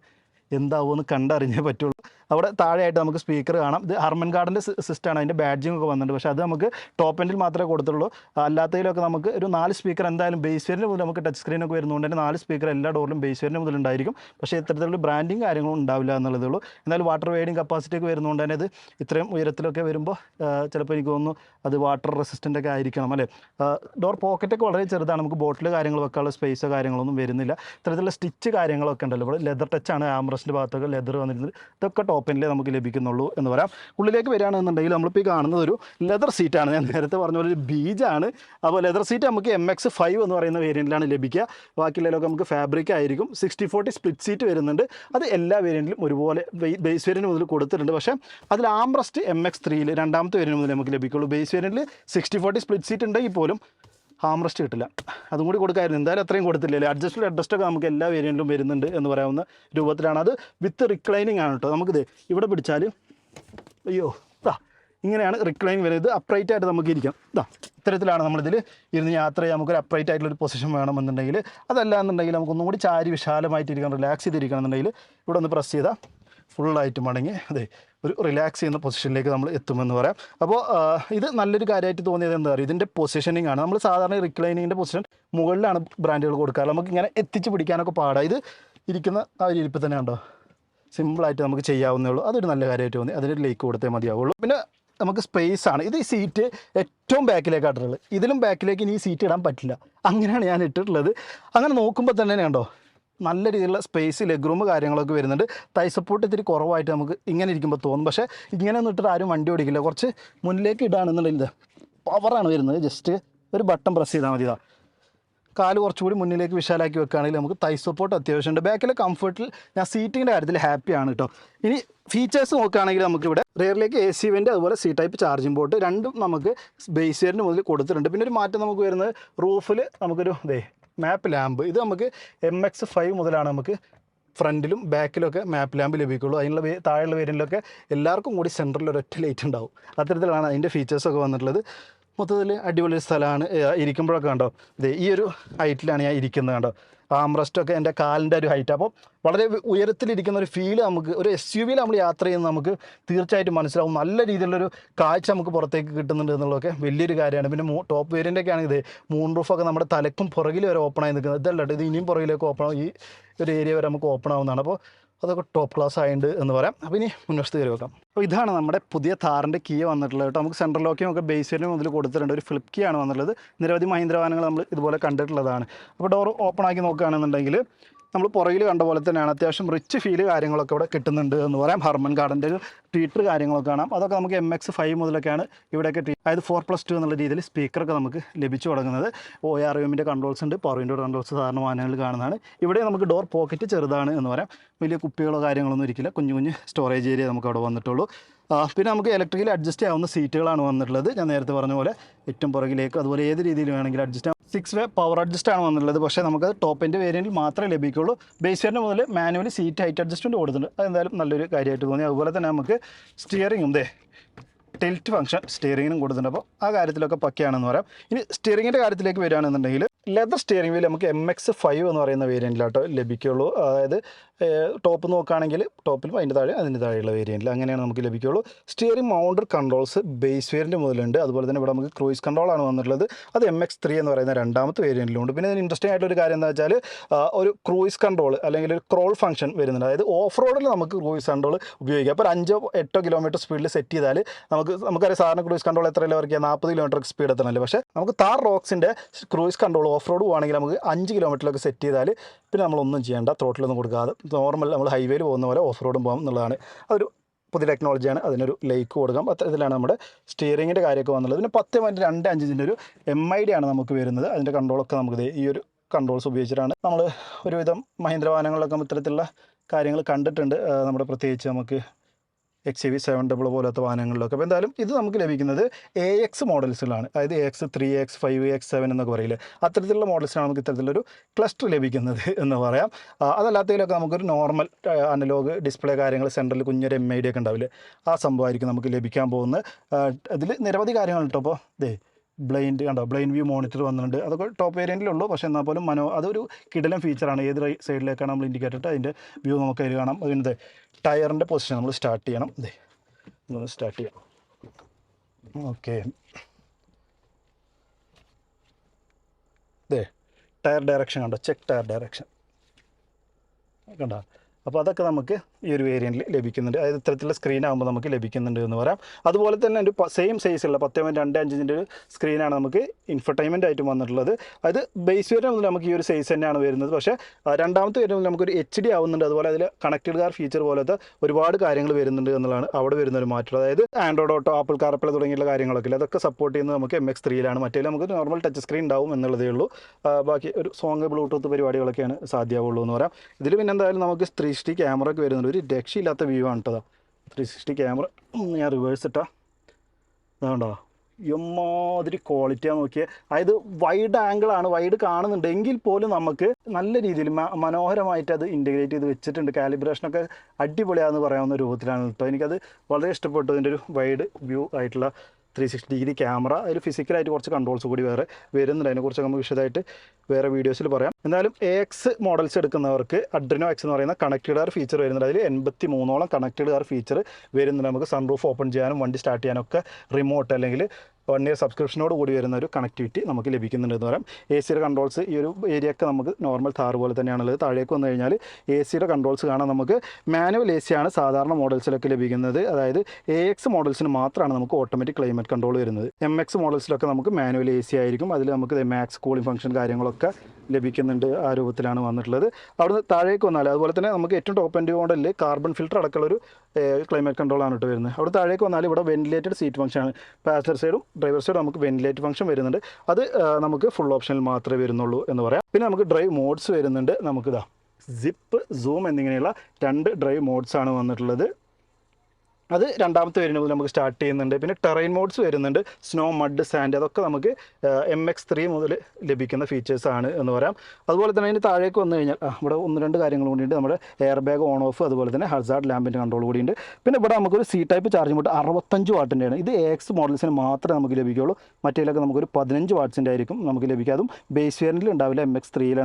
എന്താവുമെന്ന് കണ്ടറിഞ്ഞേ പറ്റുള്ളൂ. അവിടെ താഴെയായിട്ട് നമുക്ക് സ്പീക്കർ കാണാം. ഇത് ഹർമൻ ഗാർഡിന്റെ സിസ്റ്റമാണ് അതിന്റെ ബാഡ്ജിങ് ഒക്കെ വന്നിട്ടുണ്ട്. പക്ഷേ അത് നമുക്ക് ടോപ്പ് എൻഡിൽ മാത്രമേ കൊടുത്തുള്ളൂ അല്ലാത്തതിലൊക്കെ നമുക്ക് ഒരു നാല് സ്പീക്കർ എന്തായാലും ബേസ് വേരിന് മുതൽ നമുക്ക് ടച്ച് സ്ക്രീനൊക്കെ വരുന്നതുകൊണ്ട് തന്നെ നാല് സ്പീക്കർ എല്ലാ ഡോറിലും ബേസ് വേരിന് മുതൽ ഉണ്ടായിരിക്കും. പക്ഷേ ഇത്തരത്തിലുള്ള ബ്രാൻഡിങ് കാര്യങ്ങളും ഉണ്ടാവില്ല എന്നുള്ളതേ ഉള്ളൂ. എന്നാൽ വാട്ടർ വെയ്ഡിങ് കപ്പാസിറ്റി ഒക്കെ വരുന്നതുകൊണ്ട് തന്നെ ഇത് ഇത്രയും ഉയരത്തിലൊക്കെ വരുമ്പോൾ ചിലപ്പോൾ എനിക്ക് തോന്നുന്നു അത് വാട്ടർ റെസിസ്റ്റന്റ് ഒക്കെ ആയിരിക്കണം അല്ലേ? ഡോർ പോക്കറ്റൊക്കെ വളരെ ചെറുതാണ്. നമുക്ക് ബോട്ടിൽ കാര്യങ്ങൾ വെക്കാനുള്ള സ്പേസോ കാര്യങ്ങളൊന്നും വരുന്നില്ല. ഇത്തരത്തിലുള്ള സ്റ്റിച്ച് കാര്യങ്ങളൊക്കെ ഉണ്ടല്ലോ. ഇവിടെ ലെതർ ടച്ചാണ് ആമറസിന്റെ ഭാഗത്തൊക്കെ ലെതർ വന്നിരുന്നത്. ഇതൊക്കെ ടോപ്പിനിലേ നമുക്ക് ലഭിക്കുന്നുള്ളൂ എന്ന് പറയാം. ഉള്ളിലേക്ക് വരികയാണെന്നുണ്ടെങ്കിൽ നമ്മളിപ്പോൾ ഈ കാണുന്നത് ഒരു ലെതർ സീറ്റാണ് ഞാൻ നേരത്തെ പറഞ്ഞ പോലെ ഒരു ബീജാണ് അപ്പോൾ ലെതർ സീറ്റ് നമുക്ക് എം എക്സ് ഫൈവ് എന്ന് പറയുന്ന വേരിയന്റിലാണ് ലഭിക്കുക. ബാക്കിയുള്ളതിലൊക്കെ നമുക്ക് ഫാബ്രിക് ആയിരിക്കും. സിക്സ്റ്റി ഫോർട്ടി സ്പ്ലിറ്റ് സീറ്റ് വരുന്നുണ്ട്. അത് എല്ലാ വേരിയന്റിലും ഒരുപോലെ ബേസ് വേരിയന്റ് മുതൽ കൊടുത്തിട്ടുണ്ട്. പക്ഷേ അതിൽ ആംബ്രസ്റ്റ് എം എക്സ് ത്രീയിൽ രണ്ടാമത്തെ വേരിയന്റ് മുതൽ നമുക്ക് ലഭിക്കുള്ളൂ. ബേസ് വേരിയന്റിൽ സിക്സ്റ്റി ഫോർട്ടി സ്പ്ലിറ്റ് സീറ്റ് ഉണ്ടെങ്കിൽ പോലും ഹാംറസ്റ്റ് കിട്ടില്ല. അതും കൂടി കൊടുക്കായിരുന്നു. എന്തായാലും അത്രയും കൊടുത്തില്ലല്ലേ അഡ്ജസ്റ്റഡ് അഡ്ജസ്റ്റ് ഒക്കെ നമുക്ക് എല്ലാ വേരിയന്റിലും വരുന്നുണ്ട് എന്ന് പറയാവുന്ന രൂപത്തിലാണ്. അത് വിത്ത് റിക്ലൈനിങ് ആണ് കേട്ടോ നമുക്കിത് ഇവിടെ പിടിച്ചാൽ അയ്യോ ഇതാ ഇങ്ങനെയാണ് റിക്ലൈൻ വരുന്നത്. അപ്രൈറ്റ് ആയിട്ട് നമുക്ക് ഇരിക്കാം. ഇതാ ഇത്തരത്തിലാണ് നമ്മളിതിൽ ഇരുന്ന് യാത്ര ചെയ്യാൻ നമുക്കൊരു അപ്രൈറ്റ് ആയിട്ടുള്ളൊരു പൊസിഷൻ വേണമെന്നുണ്ടെങ്കിൽ അതല്ല എന്നുണ്ടെങ്കിൽ നമുക്കൊന്നും കൂടി ചാരി വിശാലമായിട്ട് ഇരിക്കണം റിലാക്സ് ചെയ്തിരിക്കണം എന്നുണ്ടെങ്കിൽ ഇവിടെ ഒന്ന് പ്രസ് ചെയ്താൽ ഫുള്ളായിട്ട് മടങ്ങി. അതെ ഒരു റിലാക്സ് ചെയ്യുന്ന പൊസിഷനിലേക്ക് നമ്മൾ എത്തുമെന്ന് പറയാം. അപ്പോൾ ഇത് നല്ലൊരു കാര്യമായിട്ട് തോന്നിയത് എന്താ പറയുക ഇതിന്റെ പൊസിഷനിങ് ആണ്. നമ്മൾ സാധാരണ റിക്ലൈനിങ്ങിന്റെ പൊസിഷൻ മുകളിലാണ് ബ്രാൻഡുകൾ കൊടുക്കാറ് നമുക്ക് ഇങ്ങനെ എത്തിച്ച് പിടിക്കാനൊക്കെ പാടാണ് ഇത് ഇരിക്കുന്ന ആ ഒരു ഇരിപ്പ് തന്നെ ഉണ്ടോ സിമ്പിളായിട്ട് നമുക്ക് ചെയ്യാവുന്നേ ഉള്ളൂ. അതൊരു നല്ല കാര്യമായിട്ട് തോന്നി. അതിനൊരു ലേക്ക് കൊടുത്തേ മതിയാവുള്ളൂ. പിന്നെ നമുക്ക് സ്പേസ് ആണ്. ഇത് ഈ സീറ്റ് ഏറ്റവും ബാക്കിലേക്ക് ഇട്ടിട്ടുള്ളത് ഇതിലും ബാക്കിലേക്ക് ഇനി ഈ സീറ്റ് ഇടാൻ പറ്റില്ല. അങ്ങനെയാണ് ഞാൻ ഇട്ടിട്ടുള്ളത്. അങ്ങനെ നോക്കുമ്പോൾ തന്നെ കണ്ടോ? നല്ല രീതിയിലുള്ള സ്പേസ് ലെഗ് റൂം കാര്യങ്ങളൊക്കെ വരുന്നുണ്ട്. തൈ സപ്പോർട്ട് ഇത്തിരി കുറവായിട്ട് നമുക്ക് ഇങ്ങനെ ഇരിക്കുമ്പോൾ തോന്നും. പക്ഷേ ഇങ്ങനെ ഒന്നും ഇട്ടിട്ട് ആരും വണ്ടി ഓടിക്കില്ല. കുറച്ച് മുന്നിലേക്ക് ഇടാണെന്നുണ്ടെങ്കിൽ പവറാണ് വരുന്നത്. ജസ്റ്റ് ഒരു ബട്ടൺ പ്രസ് ചെയ്താൽ മതി ഇതാ. കാൽ കുറച്ചുകൂടി മുന്നിലേക്ക് വിശാലാക്കി വെക്കുകയാണെങ്കിൽ നമുക്ക് തൈ സപ്പോർട്ട് അത്യാവശ്യമുണ്ട് ബാക്കിലെ കംഫർട്ടിൽ ഞാൻ സീറ്റിങ്ങിന്റെ കാര്യത്തിൽ ഹാപ്പിയാണ് കേട്ടോ. ഇനി ഫീച്ചേഴ്സ് നോക്കുകയാണെങ്കിൽ നമുക്കിവിടെ റിയറിലേക്ക് എ സി വെന്റ് അതുപോലെ സി ടൈപ്പ് ചാർജിംഗ് പോർട്ട് രണ്ടും നമുക്ക് ബേസ് വേരിന് മുതൽ കൊടുത്തിട്ടുണ്ട്. പിന്നെ ഒരു മാറ്റം നമുക്ക് വരുന്നത് റൂഫിൽ നമുക്കൊരു ദേ മാപ്പ് ലാമ്പ് ഇത് നമുക്ക് എം എക്സ് ഫൈവ് മുതലാണ് നമുക്ക് ഫ്രണ്ടിലും ബാക്കിലൊക്കെ മാപ്പ് ലാമ്പ് ലഭിക്കുള്ളൂ. അതിനുള്ള താഴെയുള്ള വേരിയന്റിലൊക്കെ എല്ലാവർക്കും കൂടി സെന്ററിൽ ഒരൊറ്റ ലൈറ്റ് ഉണ്ടാവും. അത്തരത്തിലാണ് അതിന്റെ ഫീച്ചേഴ്സൊക്കെ വന്നിട്ടുള്ളത്. മൊത്തത്തിൽ അടിപൊളി സ്ഥലമാണ് ഇരിക്കുമ്പോഴൊക്കെ കണ്ടോ? ഇതേ ഈ ഒരു ഹൈറ്റിലാണ് ഞാൻ ഇരിക്കുന്നത് കണ്ടോ? ആംറസ്റ്റൊക്കെ എന്റെ കാലിന്റെ ഒരു ഹൈറ്റ് അപ്പോൾ വളരെ ഉയരത്തിലിരിക്കുന്ന ഒരു ഫീൽ നമുക്ക് ഒരു എസ് യു വിയിൽ നമ്മൾ യാത്ര ചെയ്യുന്ന നമുക്ക് തീർച്ചയായിട്ടും മനസ്സിലാവും. നല്ല രീതിയിലുള്ളൊരു കാഴ്ച നമുക്ക് പുറത്തേക്ക് കിട്ടുന്നുണ്ട് എന്നുള്ളതൊക്കെ വലിയൊരു കാര്യമാണ്. പിന്നെ ടോപ്പ് വേരിയന്റ് ഒക്കെ ആണെങ്കിൽ മൂൺ റൂഫൊക്കെ നമ്മുടെ തലക്കും പുറകിൽ വരെ ഓപ്പൺ ആയി നിൽക്കുന്നത്. ഇതല്ല ഇത് ഇനിയും പുറകിലേക്ക് ഓപ്പൺ ആവും. ഈ ഒരു ഏരിയ വരെ നമുക്ക് ഓപ്പൺ ആവുന്നതാണ്. അപ്പോൾ അതൊക്കെ ടോപ്പ് ക്ലാസ് ആയിട്ടുണ്ട് എന്ന് പറയാം. അപ്പോൾ ഇനി മുൻവശത്ത് കയറി വെക്കാം അപ്പോൾ ഇതാണ് നമ്മുടെ പുതിയ താറിന്റെ കീ വന്നിട്ടുള്ളത് കേട്ടോ. നമുക്ക് സെൻട്രൽ ലോക്കിയും ഒക്കെ ബേസ് വേരിയന്റ് മുതൽ കൊടുത്തിട്ടുണ്ട്. ഒരു ഫ്ലിപ്പ് കീ ആണ് വന്നിട്ടുള്ളത്. നിരവധി മഹീന്ദ്ര വാഹനങ്ങൾ നമ്മൾ ഇതുപോലെ കണ്ടിട്ടുള്ളതാണ്. അപ്പോൾ ഡോർ ഓപ്പൺ ആക്കി നോക്കുകയാണെന്നുണ്ടെങ്കിൽ നമ്മൾ പുറകിൽ കണ്ട പോലെ തന്നെയാണ് അത്യാവശ്യം റിച്ച് ഫീൽ കാര്യങ്ങളൊക്കെ ഇവിടെ കിട്ടുന്നുണ്ട് എന്ന് പറയാം. ഹർമൻ ഗാർഡന്റെ ട്വീറ്റർ കാര്യങ്ങളൊക്കെ കാണാം. അതൊക്കെ നമുക്ക് എം എക്സ് ഫൈവ് മുതലൊക്കെയാണ് ഇവിടെയൊക്കെ അതായത് ഫോർ പ്ലസ് ടു എന്നുള്ള രീതിയിൽ സ്പീക്കറൊക്കെ നമുക്ക് ലഭിച്ചു തുടങ്ങുന്നത്. ഒ ആർ എമ്മിന്റെ കൺട്രോൾസ് ഉണ്ട് പവർ വിൻഡോ കൺട്രോൾസ് സാധാരണ വാഹനങ്ങളിൽ കാണുന്നതാണ്. ഇവിടെ നമുക്ക് ഡോർ പോക്കറ്റ് ചെറുതാണ് എന്ന് പറയാം. വലിയ കുപ്പികളോ കാര്യങ്ങളൊന്നും ഇരിക്കില്ല. കുഞ്ഞു കുഞ്ഞ് സ്റ്റോറേജ് ഏരിയ നമുക്ക് അവിടെ വന്നിട്ടുള്ളൂ. പിന്നെ നമുക്ക് ഇലക്ട്രിക്കലി അഡ്ജസ്റ്റ് ചെയ്യാവുന്ന സീറ്റുകളാണ് വന്നിട്ടുള്ളത്. ഞാൻ നേരത്തെ പറഞ്ഞ പോലെ ഏറ്റവും പുറകിലേക്ക് അതുപോലെ ഏത് രീതിയിൽ വേണമെങ്കിലും അഡ്ജസ്റ്റ് ചെയ്യാം. സിക്സ് വേ പവർ അഡ്ജസ്റ്റ് ആണ് വന്നിട്ടുള്ളത്. പക്ഷേ നമുക്കത് ടോപ്പിന്റെ വേരിയന്റിൽ മാത്രമേ ലഭിക്കുള്ളൂ. ബേസ് വേരിയന്റ് മുതൽ മാനുവലി സീറ്റ് ഹൈറ്റ് അഡ്ജസ്റ്റ്മെന്റ് കൊടുത്തിട്ടുണ്ട്. അത് എന്തായാലും നല്ലൊരു കാര്യമായിട്ട് തോന്നി. അതുപോലെ തന്നെ നമുക്ക് സ്റ്റിയറിംഗും ദേ ടെൽറ്റ് ഫംഗ്ഷൻ സ്റ്റിയറിങ്ങിനും കൊടുത്തിട്ടുണ്ട്. അപ്പോൾ ആ കാര്യത്തിലൊക്കെ പക്കയാണെന്ന് പറയാം. ഇനി സ്റ്റിയറിങ്ങിന്റെ കാര്യത്തിലേക്ക് വരികയാണെന്നുണ്ടെങ്കിൽ ലെതർ സ്റ്റിയറിംഗ് വീൽ നമുക്ക് എം എക്സ് ഫൈവ് എന്ന് പറയുന്ന വേരിയന്റിലാട്ടോ ലഭിക്കുള്ളൂ. അതായത് ടോപ്പ് നോക്കുകയാണെങ്കിൽ ടോപ്പിൽ അതിന്റെ താഴെ അതിന്റെ താഴെയുള്ള വേരിയന്റിൽ അങ്ങനെയാണ് നമുക്ക് ലഭിക്കുള്ളൂ. Steering mounted controls base variant മുതലുണ്ട്. അതുപോലെ തന്നെ ഇവിടെ നമുക്ക് ക്രൂയിസ് കൺട്രോളാണ് വന്നിട്ടുള്ളത്. അത് എം എക്സ് ത്രീ എന്ന് പറയുന്ന രണ്ടാമത്തെ വേരിയന്റിലുണ്ട് പിന്നെ ഇതിന് ഇൻട്രസ്റ്റിംഗ് ഒരു കാര്യം എന്താ വെച്ചാൽ ഒരു ക്രൂയിസ് കൺട്രോൾ അല്ലെങ്കിൽ ഒരു ക്രോൾ ഫംഗ്ഷൻ വരുന്നുണ്ട്. അതായത് ഓഫ് റോഡിൽ നമുക്ക് ക്രൂയിസ് കൺട്രോൾ ഉപയോഗിക്കാം. അപ്പോൾ ഒരു അഞ്ചോ എട്ടോ കിലോമീറ്റർ സ്പീഡിൽ സെറ്റ് ചെയ്താൽ നമുക്ക് നമുക്കറിയാം സാധാരണ ക്രൂയിസ് കൺട്രോൾ വർക്ക് ചെയ്യാം നാൽപ്പത് കിലോമീറ്റർ സ്പീഡ് എത്തണമല്ലോ? പക്ഷേ നമുക്ക് താർ റോക്സിന്റെ ക്രൂയിസ് കൺട്രോൾ ഓഫ് റോഡ് പോകുകയാണെങ്കിൽ നമുക്ക് അഞ്ച് കിലോമീറ്ററിലൊക്കെ സെറ്റ് ചെയ്താൽ പിന്നെ നമ്മളൊന്നും ചെയ്യേണ്ട ത്രോട്ടിലൊന്നും കൊടുക്കാതെ. നോർമൽ നമ്മൾ ഹൈവേയിൽ പോകുന്ന പോലെ ഓഫ് റോഡും പോകാം എന്നുള്ളതാണ്. അതൊരു പുതിയ ടെക്നോളജിയാണ് അതിനൊരു ലൈക്ക് കൊടുക്കാം. അത്തരത്തിലാണ് നമ്മുടെ സ്റ്റിയറിങ്ങിന്റെ കാര്യമൊക്കെ വന്നുള്ളത് പിന്നെ പത്ത് പോയിന്റ് രണ്ട് അഞ്ചിന്റെ ഒരു എം ഐ ഡി ആണ് നമുക്ക് വരുന്നത്. അതിന്റെ കൺട്രോളൊക്കെ നമുക്ക് ഈ ഒരു കൺട്രോൾസ് ഉപയോഗിച്ചിട്ടാണ് നമ്മൾ ഒരുവിധം മഹീന്ദ്ര വാഹനങ്ങളിലൊക്കെ ഇത്തരത്തിലുള്ള കാര്യങ്ങൾ കണ്ടിട്ടുണ്ട്. നമ്മുടെ പ്രത്യേകിച്ച് നമുക്ക് എക്സ് വി സെവൻ ഡബിൾ പോലത്തെ വാഹനങ്ങളിലൊക്കെ. അപ്പോൾ എന്തായാലും ഇത് നമുക്ക് ലഭിക്കുന്നത് എ എക്സ് മോഡൽസിലാണ് അതായത് A X three X five X seven എന്നൊക്കെ പറയില്ലേ. അത്തരത്തിലുള്ള മോഡൽസിലാണ് നമുക്ക് ഇത്തരത്തിലൊരു ക്ലസ്റ്റർ ലഭിക്കുന്നത് എന്ന് പറയാം. അതല്ലാത്തതിലൊക്കെ നമുക്കൊരു നോർമൽ അനലോഗ് ഡിസ്പ്ലേ കാര്യങ്ങൾ സെന്ററിൽ കുഞ്ഞൊരു എം ഐ ഡി ഒക്കെ ഉണ്ടാവില്ലേ. ആ സംഭവമായിരിക്കും നമുക്ക് ലഭിക്കാൻ പോകുന്നത്. ഇതിൽ നിരവധി കാര്യങ്ങൾ കേട്ടോ അപ്പോൾ ദേ ബ്ലൈൻഡ് കണ്ടോ? ബ്ലൈൻഡ് വ്യൂ മോണിറ്റർ വന്നിട്ടുണ്ട്. അതൊക്കെ ടോപ്പ് വേരിയന്റിലുള്ളൂ പക്ഷേ എന്നാൽ പോലും മനോ അതൊരു കിടലം ഫീച്ചറാണ്. ഏത് സൈഡിലേക്കാണ് നമ്മൾ ഇൻഡിക്കേറ്റർ അതിന്റെ വ്യൂ നമുക്ക് അതിൽ കാണാം. അതിന്റെ ടയറിന്റെ പൊസിഷൻ നമ്മൾ സ്റ്റാർട്ട് ചെയ്യണം. ഇതേ നമ്മൾ സ്റ്റാർട്ട് ചെയ്യാം. ഓക്കെ. ഇതേ ടയർ ഡയറക്ഷൻ കണ്ടോ? ചെക്ക് ടയർ ഡയറക്ഷൻ കണ്ടോ? അപ്പോൾ അതൊക്കെ നമുക്ക് ഈ ഒരു വേരിയന്റിൽ ലഭിക്കുന്നുണ്ട്. അതായത് ഇത്തരത്തിലുള്ള സ്ക്രീൻ ആകുമ്പോൾ നമുക്ക് ലഭിക്കുന്നുണ്ട് എന്ന് പറയാം. അതുപോലെ തന്നെ ഒരു സെയിം സൈസുള്ള പത്ത് പോയിന്റ് രണ്ട് അഞ്ചിന്റെ ഒരു സ്ക്രീനാണ് നമുക്ക് ഇൻഫർടൈൻമെന്റ് ആയിട്ട് വന്നിട്ടുള്ളത്. അത് ബേസ് വരെ മുതൽ നമുക്ക് ഈ ഒരു സൈസ് തന്നെയാണ് വരുന്നത്. പക്ഷേ രണ്ടാമത്തെ വരുമ്പോൾ നമുക്കൊരു എച്ച് ഡി ആവുന്നുണ്ട്. അതുപോലെ അതിൽ കണക്റ്റഡ് കാർ ഫീച്ചർ പോലത്തെ ഒരുപാട് കാര്യങ്ങൾ വരുന്നുണ്ട് എന്നുള്ളതാണ് അവിടെ വരുന്ന ഒരു മാറ്റം. അതായത് ആൻഡ്രോയിഡ് ഓട്ടോ ആപ്പിൾ കാർപ്ലേ തുടങ്ങിയുള്ള കാര്യങ്ങളൊക്കെ അതൊക്കെ സപ്പോർട്ട് ചെയ്യുന്നത് നമുക്ക് എം എക്സ് ത്രീയിലാണ് മറ്റേ നമുക്ക് നോർമൽ ടച്ച് സ്ക്രീൻ ഉണ്ടാവും എന്നുള്ളതേ ഉള്ളൂ. ബാക്കി ഒരു സോങ് ബ്ലൂടൂത്ത് പരിപാടികളൊക്കെയാണ് സാധ്യമാവുള്ളൂ എന്ന് പറയാം. ഇതിൽ പിന്നെന്തായാലും നമുക്ക് ത്രീ സിക്സ്റ്റി ക്യാമറ ഒക്കെ വരുന്നുണ്ട്. ഒരു രക്ഷയില്ലാത്ത വ്യൂ ആണ് കേട്ടോ ത്രീ സിക്സ്റ്റി ക്യാമറ ഞാൻ റിവേഴ്സ് ഇട്ടാ. അതുകൊണ്ടോ എമ്മാതിരി ക്വാളിറ്റിയാണ് നോക്കിയത് അതായത് വൈഡ് ആംഗിളാണ് വൈഡ് കാണുന്നുണ്ട്. എങ്കിൽ പോലും നമുക്ക് നല്ല രീതിയിൽ മനോഹരമായിട്ട് അത് ഇന്റഗ്രേറ്റ് ചെയ്ത് വെച്ചിട്ടുണ്ട്. കാലിബ്രേഷനൊക്കെ അടിപൊളിയാണെന്ന് പറയാവുന്ന രൂപത്തിലാണ് കേട്ടോ എനിക്കത് വളരെ ഇഷ്ടപ്പെട്ടു. ഇതിന്റെ ഒരു വൈഡ് വ്യൂ ആയിട്ടുള്ള ത്രീ സിക്സ്റ്റി ഡിഗ്രി ക്യാമറ അതിൽ ഫിസിക്കലായിട്ട് കുറച്ച് കൺട്രോൾസ് കൂടി വേറെ വരുന്നുണ്ട്. അതിനെക്കുറിച്ച് നമുക്ക് വിശദമായിട്ട് വേറെ വീഡിയോസിൽ പറയാം. എന്തായാലും എ എക്സ് മോഡൽസ് എടുക്കുന്നവർക്ക് അഡ്രിനോ എക്സ് എന്ന് പറയുന്ന കണക്റ്റഡ് കാർ ഫീച്ചർ വരുന്നുണ്ട്. അതിൽ എൺപത്തി മൂന്നോളം കണക്റ്റഡ് കാർ ഫീച്ചർ വരുന്നുണ്ട്. നമുക്ക് സൺറൂഫ് ഓപ്പൺ ചെയ്യാനും വണ്ടി സ്റ്റാർട്ട് ചെയ്യാനൊക്കെ റിമോട്ട് അല്ലെങ്കിൽ വൺ ഇയർ സബ്സ്ക്രിപ്ഷനോട് കൂടി വരുന്ന ഒരു കണക്ടിവിറ്റി നമുക്ക് ലഭിക്കുന്നുണ്ട് എന്ന് പറയാം. എ സിയുടെ കൺട്രോൾസ് ഈ ഒരു ഏരിയ ഒക്കെ നമുക്ക് നോർമൽ താർ പോലെ തന്നെയാണുള്ളത്. താഴേക്ക് വന്നു കഴിഞ്ഞാൽ എ സിയുടെ കൺട്രോൾസ് കാണാൻ നമുക്ക് മാനുവൽ എ സിയാണ് സാധാരണ മോഡൽസിലൊക്കെ ലഭിക്കുന്നത്. അതായത് എ എക്സ് മോഡൽസിന് മാത്രമാണ് നമുക്ക് ഓട്ടോമാറ്റിക് ക്ലൈമറ്റ് കൺട്രോൾ വരുന്നത്. എം എക്സ് മോഡൽസിലൊക്കെ നമുക്ക് മാനുവൽ എ സി ആയിരിക്കും. അതിൽ നമുക്ക് മാക്സ് കൂളിംഗ് ഫംഗ്ഷൻ കാര്യങ്ങളൊക്കെ ലഭിക്കുന്നുണ്ട് ആ രൂപത്തിലാണ് വന്നിട്ടുള്ളത്. അവിടുന്ന് താഴേക്ക് വന്നാൽ അതുപോലെ തന്നെ നമുക്ക് ഏറ്റവും ടോപ്പ് എൻഡ് മോഡലിൽ കാർബൺ ഫിൽറ്റർ അടക്കമുള്ള ഒരു ക്ലൈമറ്റ് കൺട്രോൾ ആണ് കേട്ടോ വരുന്നത്. അവിടെ താഴേക്ക് വന്നാൽ ഇവിടെ വെന്റിലേറ്റഡ് സീറ്റ് ഫംഗ്ഷൻ ആണ്. പാസഞ്ചർ സൈഡും ഡ്രൈവർ സൈഡും നമുക്ക് വെന്റിലേറ്റ് ഫംഗ്ഷൻ വരുന്നുണ്ട്. അത് നമുക്ക് ഫുൾ ഓപ്ഷനിൽ മാത്രമേ വരുന്നുള്ളൂ എന്ന് പറയാം. പിന്നെ നമുക്ക് ഡ്രൈവ് മോഡ്സ് വരുന്നുണ്ട്. നമുക്കിതാ സിപ്പ് സൂം എന്നിങ്ങനെയുള്ള രണ്ട് ഡ്രൈവ് മോഡ്സ് ആണ് വന്നിട്ടുള്ളത്. അത് രണ്ടാമത്തെ വരുന്ന മുതൽ നമുക്ക് സ്റ്റാർട്ട് ചെയ്യുന്നുണ്ട്. പിന്നെ ടെറൈൻ മോഡ്സ് വരുന്നുണ്ട്. സ്നോ മഡ് സാൻഡ് അതൊക്കെ നമുക്ക് എം എക്സ് ത്രീ മുതൽ ലഭിക്കുന്ന ഫീച്ചേഴ്സ് ആണ് എന്ന് പറയാം. അതുപോലെ തന്നെ അതിന് താഴേക്ക് വന്നു കഴിഞ്ഞാൽ ഇവിടെ ഒന്ന് രണ്ട് കാര്യങ്ങൾ കൂടിയുണ്ട് നമ്മുടെ എയർ ബാഗ് ഓൺ ഓഫ് അതുപോലെ തന്നെ ഹസാർഡ് ലാമ്പിന്റെ കൺട്രോൾ കൂടിയുണ്ട് പിന്നെ ഇവിടെ നമുക്കൊരു സി ടൈപ്പ് ചാർജിംഗ് പോട്ട് അറുപത്തഞ്ച് വാട്ടിന്റെയാണ് ഇത് എക്സ് മോഡൽസിന് മാത്രമേ നമുക്ക് ലഭിക്കുകയുള്ളൂ. മറ്റേലൊക്കെ നമുക്കൊരു പതിനഞ്ച് വാട്ട്സിന്റെ ആയിരിക്കും നമുക്ക് ലഭിക്കുക. അതും ബേസ് വേരിയന്റിൽ ഉണ്ടാവില്ല എം എക്സ് ത്രീയിൽ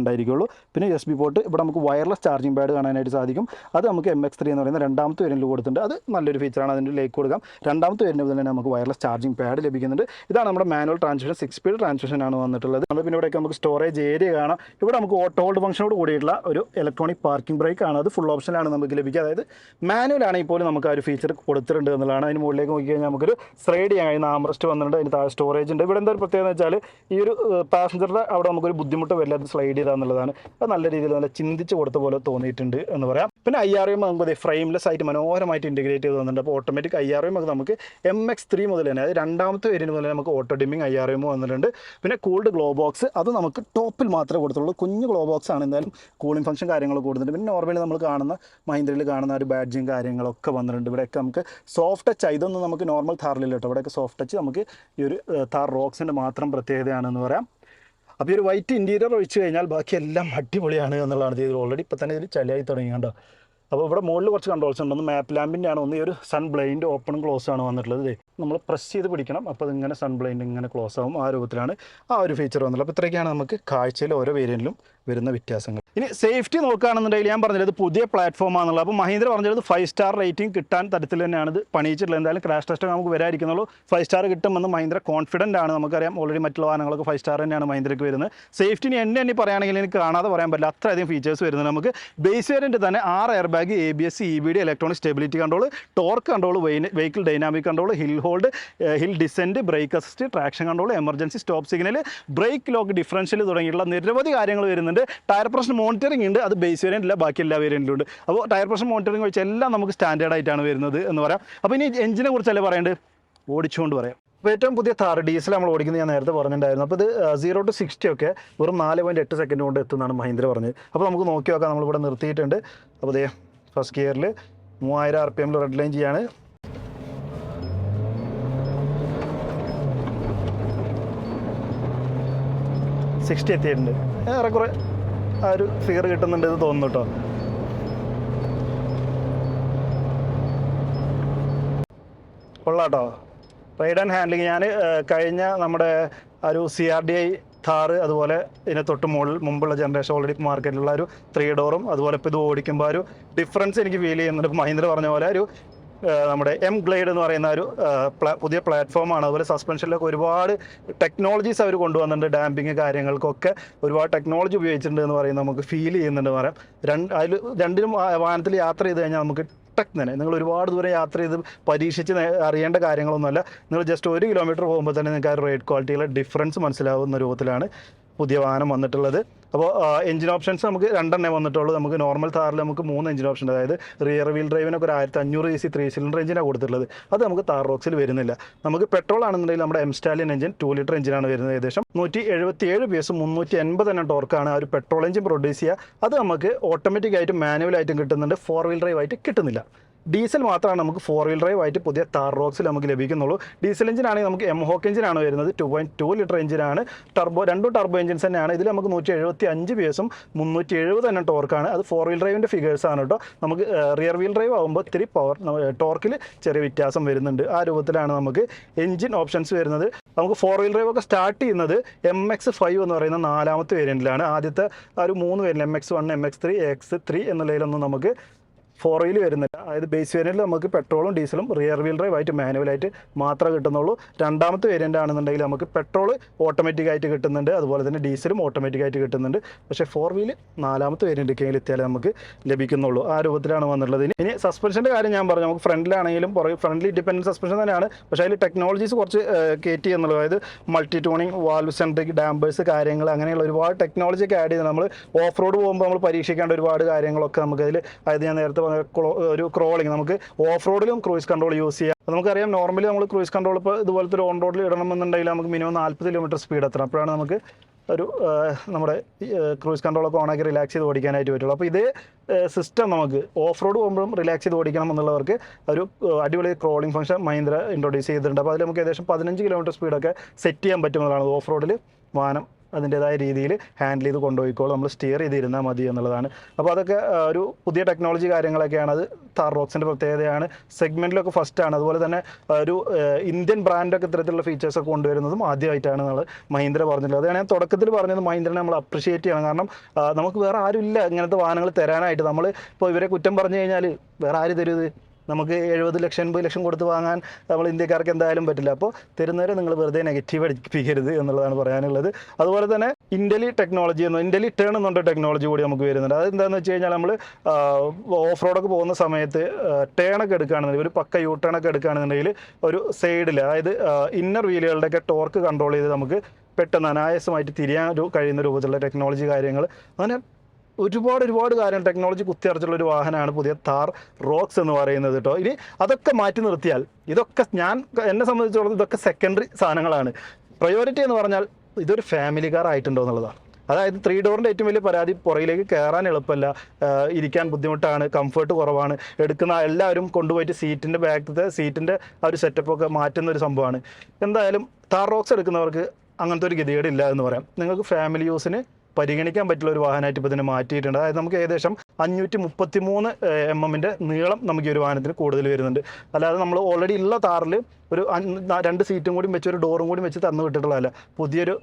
പിന്നെ എസ് ബി പോട്ട് ഇവിടെ നമുക്ക് വയർലെസ് ചാർജിംഗ് പാഡ് കാണാനായിട്ട് സാധിക്കും. അത് നമുക്ക് എം എക്സ് ത്രീ എന്ന് പറയുന്ന രണ്ടാമത്തെ വേരിയന്റിൽ കൊടുത്തിട്ടുണ്ട്. അത് നല്ലൊരു ഫീച്ചറാണ് അതിന്റെ ലേക്ക് കൊടുക്കാം. രണ്ടാമത്തെ വരുന്നത് തന്നെ നമുക്ക് വയർലെസ് ചാർജിംഗ് പാഡ് ലഭിക്കുന്നുണ്ട്. ഇതാണ് നമ്മുടെ manual transmission six speed transmission ആണ് വന്നിട്ടുള്ളത്. നമ്മൾ പിന്നെ ഇവിടെയൊക്കെ നമുക്ക് സ്റ്റോറേജ് ഏരിയ കാണാം. ഇവിടെ നമുക്ക് ഓട്ടോ ഹോൾഡ് ഫംഗ്ഷനോട് കൂടിയിട്ടുള്ള ഒരു ഇലക്ട്രോണിക് പാർക്കിംഗ് ബ്രേക്ക് ആണ്. അത് ഫുൾ ഓപ്ഷനിലാണ് നമുക്ക് ലഭിക്കുക. അതായത് മാനുവൽ ആണെങ്കിൽ പോലും നമുക്ക് ആ ഒരു ഫീച്ചർ കൊടുത്തിട്ടുണ്ട് എന്നുള്ളതാണ്. അതിന് മുകളിലേക്ക് നോക്കി കഴിഞ്ഞാൽ നമുക്കൊരു സ്ലൈഡ് ചെയ്യാൻ കഴിയുന്ന ആംറസ്റ്റ് വന്നിട്ടുണ്ട്. അതിന് താഴെ സ്റ്റോറേജ് ഉണ്ട്. ഇവിടെ എന്താ പ്രത്യേകത വെച്ചാൽ ഈ ഒരു പാസഞ്ചറുടെ അവിടെ നമുക്കൊരു ബുദ്ധിമുട്ട് വല്ലാതെ സ്ലൈഡ് ചെയ്താൽ എന്നുള്ളതാണ്. അത് നല്ല രീതിയിൽ നല്ല ചിന്തിച്ച് കൊടുത്ത പോലെ തോന്നിയിട്ടുണ്ട് എന്ന് പറയാം. പിന്നെ ഐ ആർ എം നമുക്ക് ഫ്രെയിംലെസ് ആയിട്ട് മനോഹരമായിട്ട് ഇന്റഗ്രേറ്റ് ചെയ്ത് വന്നിട്ടുണ്ട്. അപ്പോൾ ഓട്ടോമാറ്റിക് ഐ ആർ എം ഒക്കെ നമുക്ക് എം എക്സ് ത്രീ മുതൽ തന്നെ അതായത് രണ്ടാമത്തെ വേരിയന്റ് മുതൽ നമുക്ക് auto dimming I R M വന്നിട്ടുണ്ട്. പിന്നെ കൂൾഡ് ഗ്ലോ ബോക്സ് അത് നമുക്ക് ടോപ്പിൽ മാത്രമേ കൊടുത്തുള്ളൂ കുഞ്ഞ് ഗ്ലോ ബോക്സ് ആണ് എന്തായാലും കൂളിംഗ് ഫംഗ്ഷൻ കാര്യങ്ങൾ കൊടുത്തിട്ടുണ്ട്. പിന്നെ നോർമലി നമ്മൾ കാണുന്ന മഹീന്ദ്രയിൽ കാണുന്ന ഒരു ബാഡ്ജും കാര്യങ്ങളൊക്കെ വന്നിട്ടുണ്ട്. ഇവിടെയൊക്കെ നമുക്ക് സോഫ്റ്റ് ടച്ച് ഇതൊന്നും നമുക്ക് നോർമൽ താറിലില്ല കേട്ടോ. ഇവിടെയൊക്കെ സോഫ്റ്റ് ടച്ച് നമുക്ക് ഈ ഒരു താർ റോക്സിന്റെ മാത്രം പ്രത്യേകതയാണെന്ന് പറയാം. അപ്പോൾ ഈ ഒരു വൈറ്റ് ഇന്റീരിയർ ഒഴിച്ച് കഴിഞ്ഞാൽ ബാക്കി എല്ലാം അടിപൊളിയാണ് എന്നുള്ളതാണ്. ഇത് ഓൾറെഡി ഇപ്പോൾ തന്നെ ഇതിൽ ചളിയായി തുടങ്ങി കണ്ടോ അപ്പോൾ ഇവിടെ മുകളിൽ കുറച്ച് കൺട്രോൾസ് ഉണ്ട്. ഒന്ന് മാപ്പ് ലാമ്പിന്റെ ആണ് ഒന്ന് ഈ ഒരു സൺ ബ്ലൈൻഡ് ഓപ്പൺ ക്ലോസ് ആണ് വന്നിട്ടുള്ളത് നമ്മൾ പ്രസ് ചെയ്ത് പിടിക്കണം. അപ്പോൾ അതിങ്ങനെ സൺ ബ്ലൈൻഡ് ഇങ്ങനെ ക്ലോസ് ആവും ആ രൂപത്തിലാണ് ആ ഒരു ഫീച്ചർ വന്നിട്ടുള്ളത്. അപ്പോൾ ഇത്രയൊക്കെയാണ് നമുക്ക് കാഴ്ചയിൽ ഓരോ വേരിയന്റിലും വരുന്ന വ്യത്യാസങ്ങൾ. ഇനി സേഫ്റ്റി നോക്കുകയാണെന്നുണ്ടെങ്കിൽ ഞാൻ പറഞ്ഞത് ഇത് പുതിയ പ്ലാറ്റ്ഫോം ആണെന്നുള്ളത് അപ്പോൾ മഹീന്ദ്ര പറഞ്ഞത് ഫൈവ് സ്റ്റാർ റേറ്റിംഗ് കിട്ടാൻ തരത്തിൽ തന്നെയാണ് ഇത് പണിയിച്ചിട്ടുള്ളത്. എന്തായാലും ക്രാഷ് ടെസ്റ്റ് നമുക്ക് വരാതിരിക്കുന്നുള്ളൂ. ഫൈവ് സ്റ്റാർ കിട്ടുമെന്ന് മഹീന്ദ്ര കോൺഫിഡന്റ് ആണ്. നമുക്കറിയാം ഓൾറെഡി മറ്റുള്ള വാഹനങ്ങളൊക്കെ ഫൈവ് സ്റ്റാർ തന്നെയാണ് മഹീന്ദ്രയ്ക്ക് വരുന്നത്. സേഫ്റ്റിന് എന്നെ എന്നെ പറയുകയാണെങ്കിൽ എനിക്ക് കാണാതെ പറയാൻ പറ്റില്ല. അത്രയധികം ഫീച്ചേഴ്സ് വരുന്നത് നമുക്ക്. ബേസ് വേരിയന്റ് തന്നെ ആറ് air bag A B S E B D electronic stability control torque control vehicle dynamic control hill hold hill descent brake assist traction control emergency stop signal brake lock differential തുടങ്ങിയിട്ടുള്ള നിരവധി കാര്യങ്ങൾ വരുന്നുണ്ട്. ടയർ പ്രഷർ മോണിറ്ററിംഗ് ഉണ്ട് അത് ബേസ് വേരിയന്റ് ഇല്ല ബാക്കി എല്ലാ വേരിയന്റിലും ഉണ്ട്. അപ്പോൾ ടയർ പ്രഷർ മോണിറ്ററിംഗ് വെച്ച് എല്ലാം നമുക്ക് സ്റ്റാൻഡേർഡ് ആയിട്ടാണ് വരുന്നത് എന്ന് പറയാം. അപ്പോൾ ഇനി എഞ്ചിനെ കുറിച്ചല്ലേ പറയേണ്ടത്? ഓടിച്ചുകൊണ്ട് പറയാം. അപ്പോൾ ഏറ്റവും പുതിയ താർ ഡീസൽ നമ്മൾ ഓടിക്കുന്നത് ഞാൻ നേരത്തെ പറഞ്ഞിട്ടുണ്ടായിരുന്നു. അപ്പോൾ ഇത് സീറോ ടു സിക്സ്റ്റി ഒക്കെ വെറും നാല് പോയിന്റ് എട്ട് സെക്കൻഡ് കൊണ്ട് എത്തുന്നതാണ് മഹീന്ദ്ര പറഞ്ഞത്. അപ്പോൾ നമുക്ക് നോക്കി നോക്കാം നമ്മളിവിടെ നിർത്തിയിട്ടുണ്ട്. അപ്പോൾ ദേ ഫസ്റ്റ് ഗിയറിൽ മൂവായിരം ആർ പി എമ്മിൽ റെഡ് ലൈൻ ചെയ്യാണ്. സിക്സ്റ്റി എത്തിയിട്ടുണ്ട്. ഏറെക്കുറെ ആ ഒരു ഫിഗർ കിട്ടുന്നുണ്ട് എന്ന് തോന്നുന്നു കേട്ടോ കൊള്ളാട്ടോ റൈഡ് ആൻഡ് ഹാൻഡ്ലിങ് ഞാൻ കഴിഞ്ഞ നമ്മുടെ ഒരു C R D I Thar അതുപോലെ ഇതിനെ തൊട്ട് മുകളിൽ മുമ്പുള്ള ജനറേഷൻ ഓൾറെഡി മാർക്കറ്റിലുള്ള ഒരു ത്രീ ഡോറും അതുപോലെ ഇപ്പോൾ ഇത് ഓടിക്കുമ്പോൾ ഒരു ഡിഫറൻസ് എനിക്ക് ഫീൽ ചെയ്യുന്നുണ്ട്. മഹീന്ദ്ര പറഞ്ഞ പോലെ ഒരു നമ്മുടെ എം ഗ്ലൈഡ് എന്ന് പറയുന്ന ഒരു പുതിയ പ്ലാറ്റ്ഫോമാണ് അതുപോലെ സസ്പെൻഷനിലൊക്കെ ഒരുപാട് ടെക്നോളജീസ് അവർ കൊണ്ടുവന്നിട്ടുണ്ട്. ഡാമ്പിങ് കാര്യങ്ങൾക്കൊക്കെ ഒരുപാട് ടെക്നോളജി ഉപയോഗിച്ചിട്ടുണ്ട് എന്ന് പറയുന്നത് നമുക്ക് ഫീൽ ചെയ്യുന്നുണ്ട് പറയാം. രണ്ട് അതിൽ രണ്ടിനും വാഹനത്തിൽ യാത്ര ചെയ്ത് കഴിഞ്ഞാൽ നമുക്ക് ടക്ക് തന്നെ നിങ്ങൾ ഒരുപാട് ദൂരം യാത്ര ചെയ്ത് പരീക്ഷിച്ച് അറിയേണ്ട കാര്യങ്ങളൊന്നുമല്ല. നിങ്ങൾ ജസ്റ്റ് ഒരു കിലോമീറ്റർ പോകുമ്പോൾ തന്നെ നിങ്ങൾക്ക് ആ റേഡ് ക്വാളിറ്റിയിലെ ഡിഫറൻസ് മനസ്സിലാവുന്ന രൂപത്തിലാണ് പുതിയ വാഹനം വന്നിട്ടുള്ളത്. അപ്പോൾ എഞ്ചിൻ ഓപ്ഷൻസ് നമുക്ക് രണ്ടെണ്ണേ വന്നിട്ടുള്ളൂ. നമുക്ക് നോർമൽ താറിൽ നമുക്ക് മൂന്ന് എഞ്ചിൻ ഓപ്ഷൻ അതായത് റിയർ വീൽ ഡ്രൈവിനൊക്കെ ഒരു ആയിരത്തി അഞ്ഞൂറ് എ സി ത്രീ സിലിണ്ടർ എഞ്ചിനാണ് കൊടുത്തിട്ടുള്ളത്. അത് നമുക്ക് താർ റോക്സിൽ വരുന്നില്ല. നമുക്ക് പെട്രോൾ ആണെന്നുണ്ടെങ്കിൽ നമ്മുടെ M stallion engine two litre എഞ്ചിനാണ് വരുന്നത് ഏകദേശം. നൂറ്റി എഴുപത്തി ഏഴ് പി എസ് മുന്നൂറ്റി എൺപത് എണ്ണം ടോർക്കാണ് ആ ഒരു പെട്രോൾ എഞ്ചിൻ പ്രൊഡ്യൂസ് ചെയ്യുക. അത് നമുക്ക് ഓട്ടോമാറ്റിക് ആയിട്ടും മാനുവൽ ആയിട്ടും കിട്ടുന്നുണ്ട്. ഫോർ വീൽ ഡ്രൈവ് ആയിട്ട് കിട്ടുന്നില്ല. ഡീസൽ മാത്രമാണ് നമുക്ക് ഫോർ വീൽ ഡ്രൈവ് ആയിട്ട് പുതിയ താർ റോക്സിൽ നമുക്ക് ലഭിക്കുന്നുള്ളൂ. ഡീസൽ എഞ്ചിൻ ആണെങ്കിൽ നമുക്ക് എം ഹോക്ക് എഞ്ചിനാണ് വരുന്നത് ടു പോയിന്റ് ടു ലിറ്റർ എഞ്ചിനാണ് ടർബോ രണ്ട് ടർബോ എഞ്ചിൻസ് തന്നെയാണ്. ഇതിൽ നമുക്ക് നൂറ്റി എഴുപത്തി അഞ്ച് പി എസും മുന്നൂറ്റി എഴുപത് തന്നെ ടോർക്കാണ് അത് ഫോർ വീൽ ഡ്രൈവിന്റെ ഫിഗേഴ്സ് ആണ് കേട്ടോ. നമുക്ക് റിയർ വീൽ ഡ്രൈവ് ആകുമ്പോൾ ഇത്തിരി പവർ ടോർക്കിൽ ചെറിയ വ്യത്യാസം വരുന്നുണ്ട്. ആ രൂപത്തിലാണ് നമുക്ക് എഞ്ചിൻ ഓപ്ഷൻസ് വരുന്നത്. നമുക്ക് ഫോർ വീൽ ഡ്രൈവ് ഒക്കെ സ്റ്റാർട്ട് ചെയ്യുന്നത് എം എക്സ് ഫൈവ് എന്ന് പറയുന്ന നാലാമത്തെ വേരിയന്റിലാണ് ആദ്യത്തെ ആ ഒരു മൂന്ന് variant M X one M X three X three എന്നുള്ളതിലൊന്നും നമുക്ക് ഫോർ വീൽ വരുന്നില്ല. അതായത് ബേസ് വേരിയന്റിൽ നമുക്ക് പെട്രോളും ഡീസലും റിയർ വീൽ ഡ്രൈവ് ആയിട്ട് മാനുവലായിട്ട് മാത്രമേ കിട്ടുന്നുള്ളൂ. രണ്ടാമത്തെ വേരിയന്റ് ആണെന്നുണ്ടെങ്കിൽ നമുക്ക് പെട്രോൾ ഓട്ടോമാറ്റിക് ആയിട്ട് കിട്ടുന്നുണ്ട്. അതുപോലെ തന്നെ ഡീസലും ഓട്ടോമാറ്റിക് ആയിട്ട് കിട്ടുന്നുണ്ട്. പക്ഷേ ഫോർ വീൽ നാലാമത്തെ വേരിയന്റ് കയ്യിൽ എത്തിയാലേ നമുക്ക് ലഭിക്കുന്നുള്ളൂ. ആ രൂപത്തിലാണ് വന്നിട്ടുള്ളത്. ഇനി- സസ്പെൻഷന്റെ കാര്യം ഞാൻ പറഞ്ഞു. നമുക്ക് ഫ്രണ്ടിലാണെങ്കിലും പുറകെ ഫ്രണ്ട്ലി ഡിപ്പെൻഡന്റ് സസ്പെൻഷൻ തന്നെയാണ്. പക്ഷേ അതിൽ ടെക്നോളജീസ് കുറച്ച് കയറ്റി എന്നുള്ളത്. അതായത് multi tuning valve centric dampers കാര്യങ്ങൾ അങ്ങനെയുള്ള ഒരുപാട് ടെക്നോളജി ഒക്കെ ആഡ് ചെയ്ത് നമ്മൾ ഓഫ് റോഡ് പോകുമ്പോൾ നമ്മൾ പരീക്ഷിക്കേണ്ട ഒരുപാട് കാര്യങ്ങളൊക്കെ നമുക്കതിൽ അതായത് ഞാൻ നേരത്തെ ഒരു ക്രോളിങ് നമുക്ക് ഓഫ് റോഡിലും ക്രൂയിസ് കൺട്രോൾ യൂസ് ചെയ്യാം നമുക്കറിയാം നോർമലി നമ്മൾ ക്രൂയിസ് കൺട്രോൾ ഇപ്പോൾ ഇതുപോലത്തെ ഒരു ഓൺ റോഡിൽ ഇടണമെന്നുണ്ടെങ്കിൽ നമുക്ക് മിനിമം നാൽപ്പത് കിലോമീറ്റർ സ്പീഡ് എത്തണം. അപ്പോഴാണ് നമുക്ക് ഒരു നമ്മുടെ ക്രൂയിസ് കൺട്രോളൊക്കെ ഓണാക്കി റിലാക്സ് ചെയ്ത് ഓടിക്കാനായിട്ട് പറ്റുള്ളൂ. അപ്പോൾ ഇതേ സിസ്റ്റം നമുക്ക് ഓഫ് റോഡ് പോകുമ്പോഴും റിലാക്സ് ചെയ്ത് ഓടിക്കണം എന്നുള്ളവർക്ക് ഒരു അടിപൊളി ക്രോളിംഗ് ഫംഗ്ഷൻ മഹീന്ദ്ര ഇൻട്രൊഡ്യൂസ് ചെയ്തിട്ടുണ്ട്. അപ്പോൾ അതിൽ നമുക്ക് ഏകദേശം പതിനഞ്ച് കിലോമീറ്റർ സ്പീഡൊക്കെ സെറ്റ് ചെയ്യാൻ പറ്റുന്നതാണ് ഓഫ് റോഡിൽ വാഹനം അതിന്റേതായ രീതിയിൽ ഹാൻഡിൽ ചെയ്ത് കൊണ്ടുപോയിക്കോളും. നമ്മൾ സ്റ്റിയർ ചെയ്തിരുന്നാൽ മതി എന്നുള്ളതാണ്. അപ്പോൾ അതൊക്കെ ഒരു പുതിയ ടെക്നോളജി കാര്യങ്ങളൊക്കെയാണ്. അത് താർ റോക്സിന്റെ പ്രത്യേകതയാണ്. സെഗ്മെന്റിലൊക്കെ ഫസ്റ്റാണ് അതുപോലെ തന്നെ ഒരു ഇന്ത്യൻ ബ്രാൻഡൊക്കെ ഇത്തരത്തിലുള്ള ഫീച്ചേഴ്സൊക്കെ കൊണ്ടുവരുന്നതും ആദ്യമായിട്ടാണ് നമ്മൾ മഹീന്ദ്ര പറഞ്ഞിട്ടുള്ളത്. അതാണ് ഞാൻ തുടക്കത്തിൽ പറഞ്ഞത് മഹീന്ദ്രനെ നമ്മൾ അപ്രിഷിയേറ്റ് ചെയ്യണം. കാരണം നമുക്ക് വേറെ ആരും ഇല്ല ഇങ്ങനത്തെ വാഹനങ്ങൾ തരാനായിട്ട്. നമ്മൾ ഇപ്പോൾ ഇവരെ കുറ്റം പറഞ്ഞു കഴിഞ്ഞാൽ വേറെ ആര് തരും നമുക്ക് എഴുപത് ലക്ഷം എൺപത് ലക്ഷം കൊടുത്ത് വാങ്ങാൻ നമ്മൾ ഇന്ത്യക്കാർക്ക് എന്തായാലും പറ്റില്ല. അപ്പോൾ തരുന്നവരെ നിങ്ങൾ വെറുതെ നെഗറ്റീവ് അടിപ്പിക്കരുത് എന്നുള്ളതാണ് പറയാനുള്ളത്. അതുപോലെ തന്നെ ഇന്റലി ടെക്നോളജി എന്ന് ഇന്റലി ടേൺ എന്നുള്ള ടെക്നോളജി കൂടി നമുക്ക് വരുന്നുണ്ട്. അത് എന്താണെന്ന് വെച്ച് കഴിഞ്ഞാൽ നമ്മൾ ഓഫ് റോഡൊക്കെ പോകുന്ന സമയത്ത് ടേണൊക്കെ എടുക്കുകയാണെന്നുണ്ടെങ്കിൽ ഒരു പക്ക യൂ ടേണൊക്കെ എടുക്കുകയാണെന്നുണ്ടെങ്കിൽ ഒരു സൈഡിൽ അതായത് ഇന്നർ വീലുകളുടെയൊക്കെ ടോർക്ക് കൺട്രോൾ ചെയ്ത് നമുക്ക് പെട്ടെന്ന് അനായാസമായിട്ട് തിരിയാൻ കഴിയുന്ന രൂപത്തിലുള്ള ടെക്നോളജി കാര്യങ്ങൾ അങ്ങനെ ഒരുപാട് ഒരുപാട് കാര്യം ടെക്നോളജി കുത്തിയറച്ചുള്ള ഒരു വാഹനമാണ് പുതിയ താർ റോക്സ് എന്ന് പറയുന്നത് കേട്ടോ ഇനി അതൊക്കെ മാറ്റി നിർത്തിയാൽ ഇതൊക്കെ ഞാൻ എന്നെ സംബന്ധിച്ചിടത്തോളം ഇതൊക്കെ സെക്കൻഡറി സാധനങ്ങളാണ്. പ്രയോറിറ്റി എന്ന് പറഞ്ഞാൽ ഇതൊരു ഫാമിലി കാർ ആയിട്ടുണ്ടോ എന്നുള്ളതാണ്. അതായത് ത്രീ ഡോറിന്റെ ഏറ്റവും വലിയ പരാതി പുറയിലേക്ക് കയറാൻ എളുപ്പമല്ല. ഇരിക്കാൻ ബുദ്ധിമുട്ടാണ് കംഫർട്ട് കുറവാണ്. എടുക്കുന്ന എല്ലാവരും കൊണ്ടുപോയിട്ട് സീറ്റിന്റെ ബാക്കത്തെ സീറ്റിന്റെ ആ ഒരു സെറ്റപ്പൊക്കെ മാറ്റുന്ന ഒരു സംഭവമാണ്. എന്തായാലും താർ റോക്സ് എടുക്കുന്നവർക്ക് അങ്ങനത്തെ ഒരു ഗതികേടില്ല എന്ന് പറയാം. നിങ്ങൾക്ക് ഫാമിലി യൂസിന് പരിഗണിക്കാൻ പറ്റുള്ള ഒരു വാഹനമായിട്ട് ഇപ്പോൾ ഇതിനെ മാറ്റിയിട്ടുണ്ട്. അതായത് നമുക്ക് ഏകദേശം അഞ്ഞൂറ്റി മുപ്പത്തി മൂന്ന് എം എമ്മിന്റെ നീളം നമുക്ക് ഈ ഒരു വാഹനത്തിന് കൂടുതൽ വരുന്നുണ്ട്. അല്ലാതെ നമ്മൾ ഓൾറെഡി ഉള്ള താറിൽ ഒരു രണ്ട് സീറ്റും കൂടി വെച്ച് ഒരു ഡോറും കൂടി വെച്ച് തന്നു വിട്ടിട്ടുള്ളതല്ല. പുതിയൊരു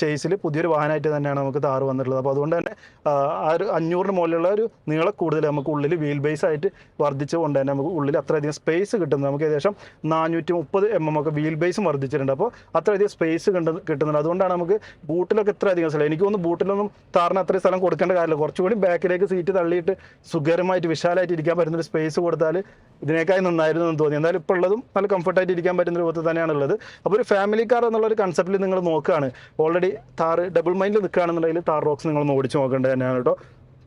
ചേസിൽ പുതിയൊരു വാഹനമായിട്ട് തന്നെയാണ് നമുക്ക് താറ് വന്നിട്ടുള്ളത്. അപ്പോൾ അതുകൊണ്ട് തന്നെ ആ, ഒരു അഞ്ഞൂറിന് മുകളിലുള്ള ഒരു നീളം കൂടുതൽ നമുക്ക് ഉള്ളിൽ വീൽ ബേസ് ആയിട്ട് വർദ്ധിച്ചുകൊണ്ട് തന്നെ നമുക്ക് ഉള്ളിൽ അത്രയധികം സ്പേസ് കിട്ടുന്നത് നമുക്ക് ഏകദേശം നാനൂറ്റി മുപ്പത് എം എം ഒക്കെ വീൽ ബേസും വർദ്ധിച്ചിട്ടുണ്ട്. അപ്പോൾ അത്രയധികം സ്പേസ് കിട്ടുന്നുണ്ട്. അതുകൊണ്ടാണ് നമുക്ക് ബൂട്ടിലൊക്കെ ഇത്ര അധികം സ്ഥലം. എനിക്ക് തോന്നുന്നു ബൂട്ടിലൊന്നും താറിന് അത്രയും സ്ഥലം കൊടുക്കേണ്ട കാര്യമില്ല. കുറച്ചുകൂടി ബാക്കിലേക്ക് സീറ്റ് തള്ളിയിട്ട് സുഖകരമായിട്ട് വിശാലമായിട്ട് ഇരിക്കാൻ പറ്റുന്ന ഒരു സ്പേസ് കൊടുത്താൽ ഇതിനേക്കായി നന്നായിരുന്നു എന്ന് തോന്നി. എന്തായാലും ഇപ്പോൾ ഉള്ളതും നല്ല കംഫർട്ടായിട്ട് ഇരിക്കാൻ പറ്റുന്ന രൂപത്തിൽ തന്നെയാണുള്ളത്. അപ്പോൾ ഒരു ഫാമിലി കാർ എന്നുള്ള ഒരു കൺസെപ്റ്റിൽ നിങ്ങൾ നോക്കുകയാണ്. ഓൾറെഡി താർ ഡബിൾ മൈൻഡിൽ നിൽക്കുകയാണെന്നുണ്ടെങ്കിൽ താർ റോക്സ് നിങ്ങൾ ഓടിച്ച് നോക്കേണ്ടത് തന്നെയാണ് കേട്ടോ.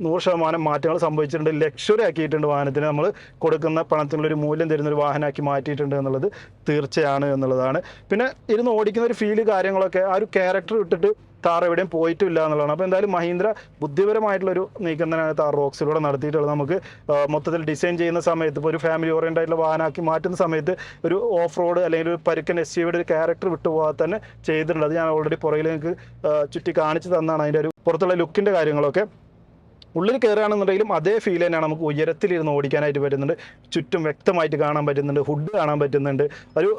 നൂറ് ശതമാനം മാറ്റങ്ങൾ സംഭവിച്ചിട്ടുണ്ട്. ലക്ഷറി ആക്കിയിട്ടുണ്ട് വാഹനത്തിന്. നമ്മൾ കൊടുക്കുന്ന പണത്തിനുള്ള ഒരു മൂല്യം തരുന്ന ഒരു വാഹനമാക്കി മാറ്റിയിട്ടുണ്ട് എന്നുള്ളത് തീർച്ചയാണ് എന്നുള്ളതാണ്. പിന്നെ ഇരുന്ന് ഓടിക്കുന്ന ഒരു ഫീൽ കാര്യങ്ങളൊക്കെ ആ ഒരു ക്യാരക്ടർ ഇട്ടിട്ട് താർ എവിടെയും പോയിട്ടില്ല എന്നുള്ളതാണ്. അപ്പോൾ എന്തായാലും മഹീന്ദ്ര ബുദ്ധിപരമായിട്ടുള്ളൊരു നീക്കം തന്നെയാണ് താർ റോക്സിലൂടെ നടത്തിയിട്ടുള്ളത്. നമുക്ക് മൊത്തത്തിൽ ഡിസൈൻ ചെയ്യുന്ന സമയത്ത് ഇപ്പോൾ ഒരു ഫാമിലി ഓറിയന്റ് ആയിട്ടുള്ള വാഹനമാക്കി മാറ്റുന്ന സമയത്ത് ഒരു ഓഫ് റോഡ് അല്ലെങ്കിൽ ഒരു പരുക്കൻ എസ് യുടെ ഒരു ക്യാരക്ടർ വിട്ടുപോകാതെ തന്നെ ചെയ്തിട്ടുണ്ട്. അത് ഞാൻ ഓൾറെഡി പുറകിൽ നിങ്ങൾക്ക് ചുറ്റി കാണിച്ചു തന്നാണ് അതിന്റെ ഒരു പുറത്തുള്ള ലുക്കിന്റെ കാര്യങ്ങളൊക്കെ. ഉള്ളിൽ കയറുകയാണെന്നുണ്ടെങ്കിലും അതേ ഫീൽ തന്നെയാണ് നമുക്ക് ഉയരത്തിലിരുന്ന് ഓടിക്കാനായിട്ട് പറ്റുന്നുണ്ട്. ചുറ്റും വ്യക്തമായിട്ട് കാണാൻ പറ്റുന്നുണ്ട്. ഹുഡ് കാണാൻ പറ്റുന്നുണ്ട്. ഒരു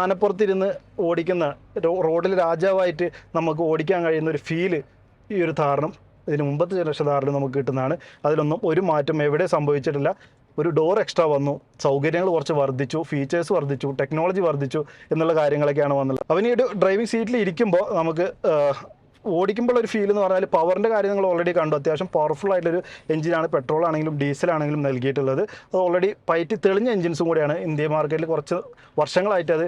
ആനപ്പുറത്തിരുന്ന് ഓടിക്കുന്ന റോഡിൽ രാജാവായിട്ട് നമുക്ക് ഓടിക്കാൻ കഴിയുന്ന ഒരു ഫീൽ ഈ ഒരു ധാരണം ഇതിന് മുമ്പത്തെ ജനറേഷൻ താറിലും നമുക്ക് കിട്ടുന്നതാണ്. അതിലൊന്നും ഒരു മാറ്റം എവിടെ സംഭവിച്ചിട്ടില്ല. ഒരു ഡോർ എക്സ്ട്രാ വന്നു. സൗകര്യങ്ങൾ കുറച്ച് വർദ്ധിച്ചു. ഫീച്ചേഴ്സ് വർദ്ധിച്ചു. ടെക്നോളജി വർദ്ധിച്ചു. എന്നുള്ള കാര്യങ്ങളൊക്കെയാണ് വന്നത്. അവൻ ഈ ഒരു ഡ്രൈവിംഗ് സീറ്റിൽ ഇരിക്കുമ്പോൾ നമുക്ക് ഓടിക്കുമ്പോൾ ഒരു ഫീൽ എന്ന് പറഞ്ഞാൽ പവറിന്റെ കാര്യം നിങ്ങൾ ഓൾറെഡി കണ്ടു. അത്യാവശ്യം പവർഫുൾ ആയിട്ടൊരു എഞ്ചിനാണ് പെട്രോൾ ആണെങ്കിലും ഡീസൽ ആണെങ്കിലും നൽകിയിട്ടുള്ളത്. അത് ഓൾറെഡി പയറ്റി തെളിഞ്ഞ എഞ്ചിൻസും കൂടിയാണ് ഇന്ത്യ മാർക്കറ്റിൽ കുറച്ച് വർഷങ്ങളായിട്ട് അത്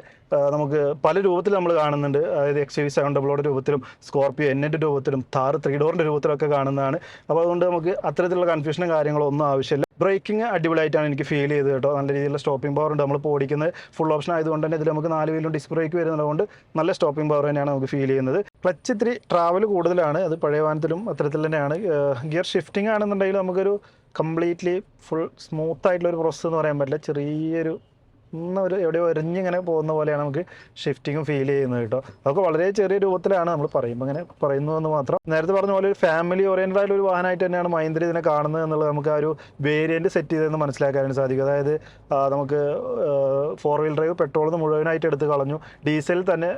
നമുക്ക് പല രൂപത്തിൽ നമ്മൾ കാണുന്നുണ്ട്. അതായത് എക്സ് വി സെവൻ ഡബിളോടെ രൂപത്തിലും സ്കോർപ്പിയോ എന്നിന്റെ രൂപത്തിലും താർ ത്രീ ഡോറിന്റെ രൂപത്തിലൊക്കെ കാണുന്നതാണ്. അപ്പോൾ അതുകൊണ്ട് നമുക്ക് അത്തരത്തിലുള്ള കൺഫ്യൂഷനും കാര്യങ്ങളോ ഒന്നും ആവശ്യമില്ല. ബ്രേക്കിംഗ് അടിപൊളിയായിട്ടാണ് എനിക്ക് ഫീൽ ചെയ്തത് കേട്ടോ. നല്ല രീതിയിലുള്ള സ്റ്റോപ്പിംഗ് പവർ ഉണ്ട്. നമ്മൾ ഓടിക്കുന്നത് ഫുൾ ഓപ്ഷൻ ആയതുകൊണ്ട് തന്നെ ഇതിൽ നമുക്ക് നാല് വീലും ഡിസ്ക് ബ്രേക്ക് വരുന്നതുകൊണ്ട് നല്ല സ്റ്റോപ്പിംഗ് പവർ തന്നെയാണ് നമുക്ക് ഫീൽ ചെയ്യുന്നത്. ക്ലച്ച് ഇത്തിരി ട്രാവൽ കൂടുതലാണ്. അത് പഴയ വാഹനത്തിലും അത്തരത്തിൽ തന്നെയാണ്. ഗിയർ ഷിഫ്റ്റിംഗ് ആണെന്നുണ്ടെങ്കിൽ നമുക്കൊരു കംപ്ലീറ്റ്ലി ഫുൾ സ്മൂത്ത് ആയിട്ടുള്ള ഒരു പ്രോസസ്സ് എന്ന് പറയാൻ പറ്റില്ല. ചെറിയൊരു ഒന്ന് ഒരു എവിടെയോ എറിഞ്ഞിങ്ങനെ പോകുന്ന പോലെയാണ് നമുക്ക് ഷിഫ്റ്റിങ്ങും ഫീൽ ചെയ്യുന്നത് കേട്ടോ. അതൊക്കെ വളരെ ചെറിയ രൂപത്തിലാണ് നമ്മൾ പറയുമ്പോൾ അങ്ങനെ പറയുന്നു എന്ന് മാത്രം. നേരത്തെ പറഞ്ഞ പോലെ ഒരു ഫാമിലി ഓറിയന്റഡ് ആയിട്ടുള്ള ഒരു വാഹനമായിട്ട് തന്നെയാണ് മഹീന്ദ്ര ഇതിനെ കാണുന്നത് എന്നുള്ളത് നമുക്ക് ആ ഒരു വേരിയന്റ് സെറ്റ് ചെയ്തതെന്ന് മനസ്സിലാക്കാനായിട്ട് സാധിക്കും. അതായത് നമുക്ക് ഫോർ വീൽ ഡ്രൈവ് നിന്ന് മുഴുവനായിട്ട് എടുത്ത് കളഞ്ഞു. ഡീസൽ തന്നെ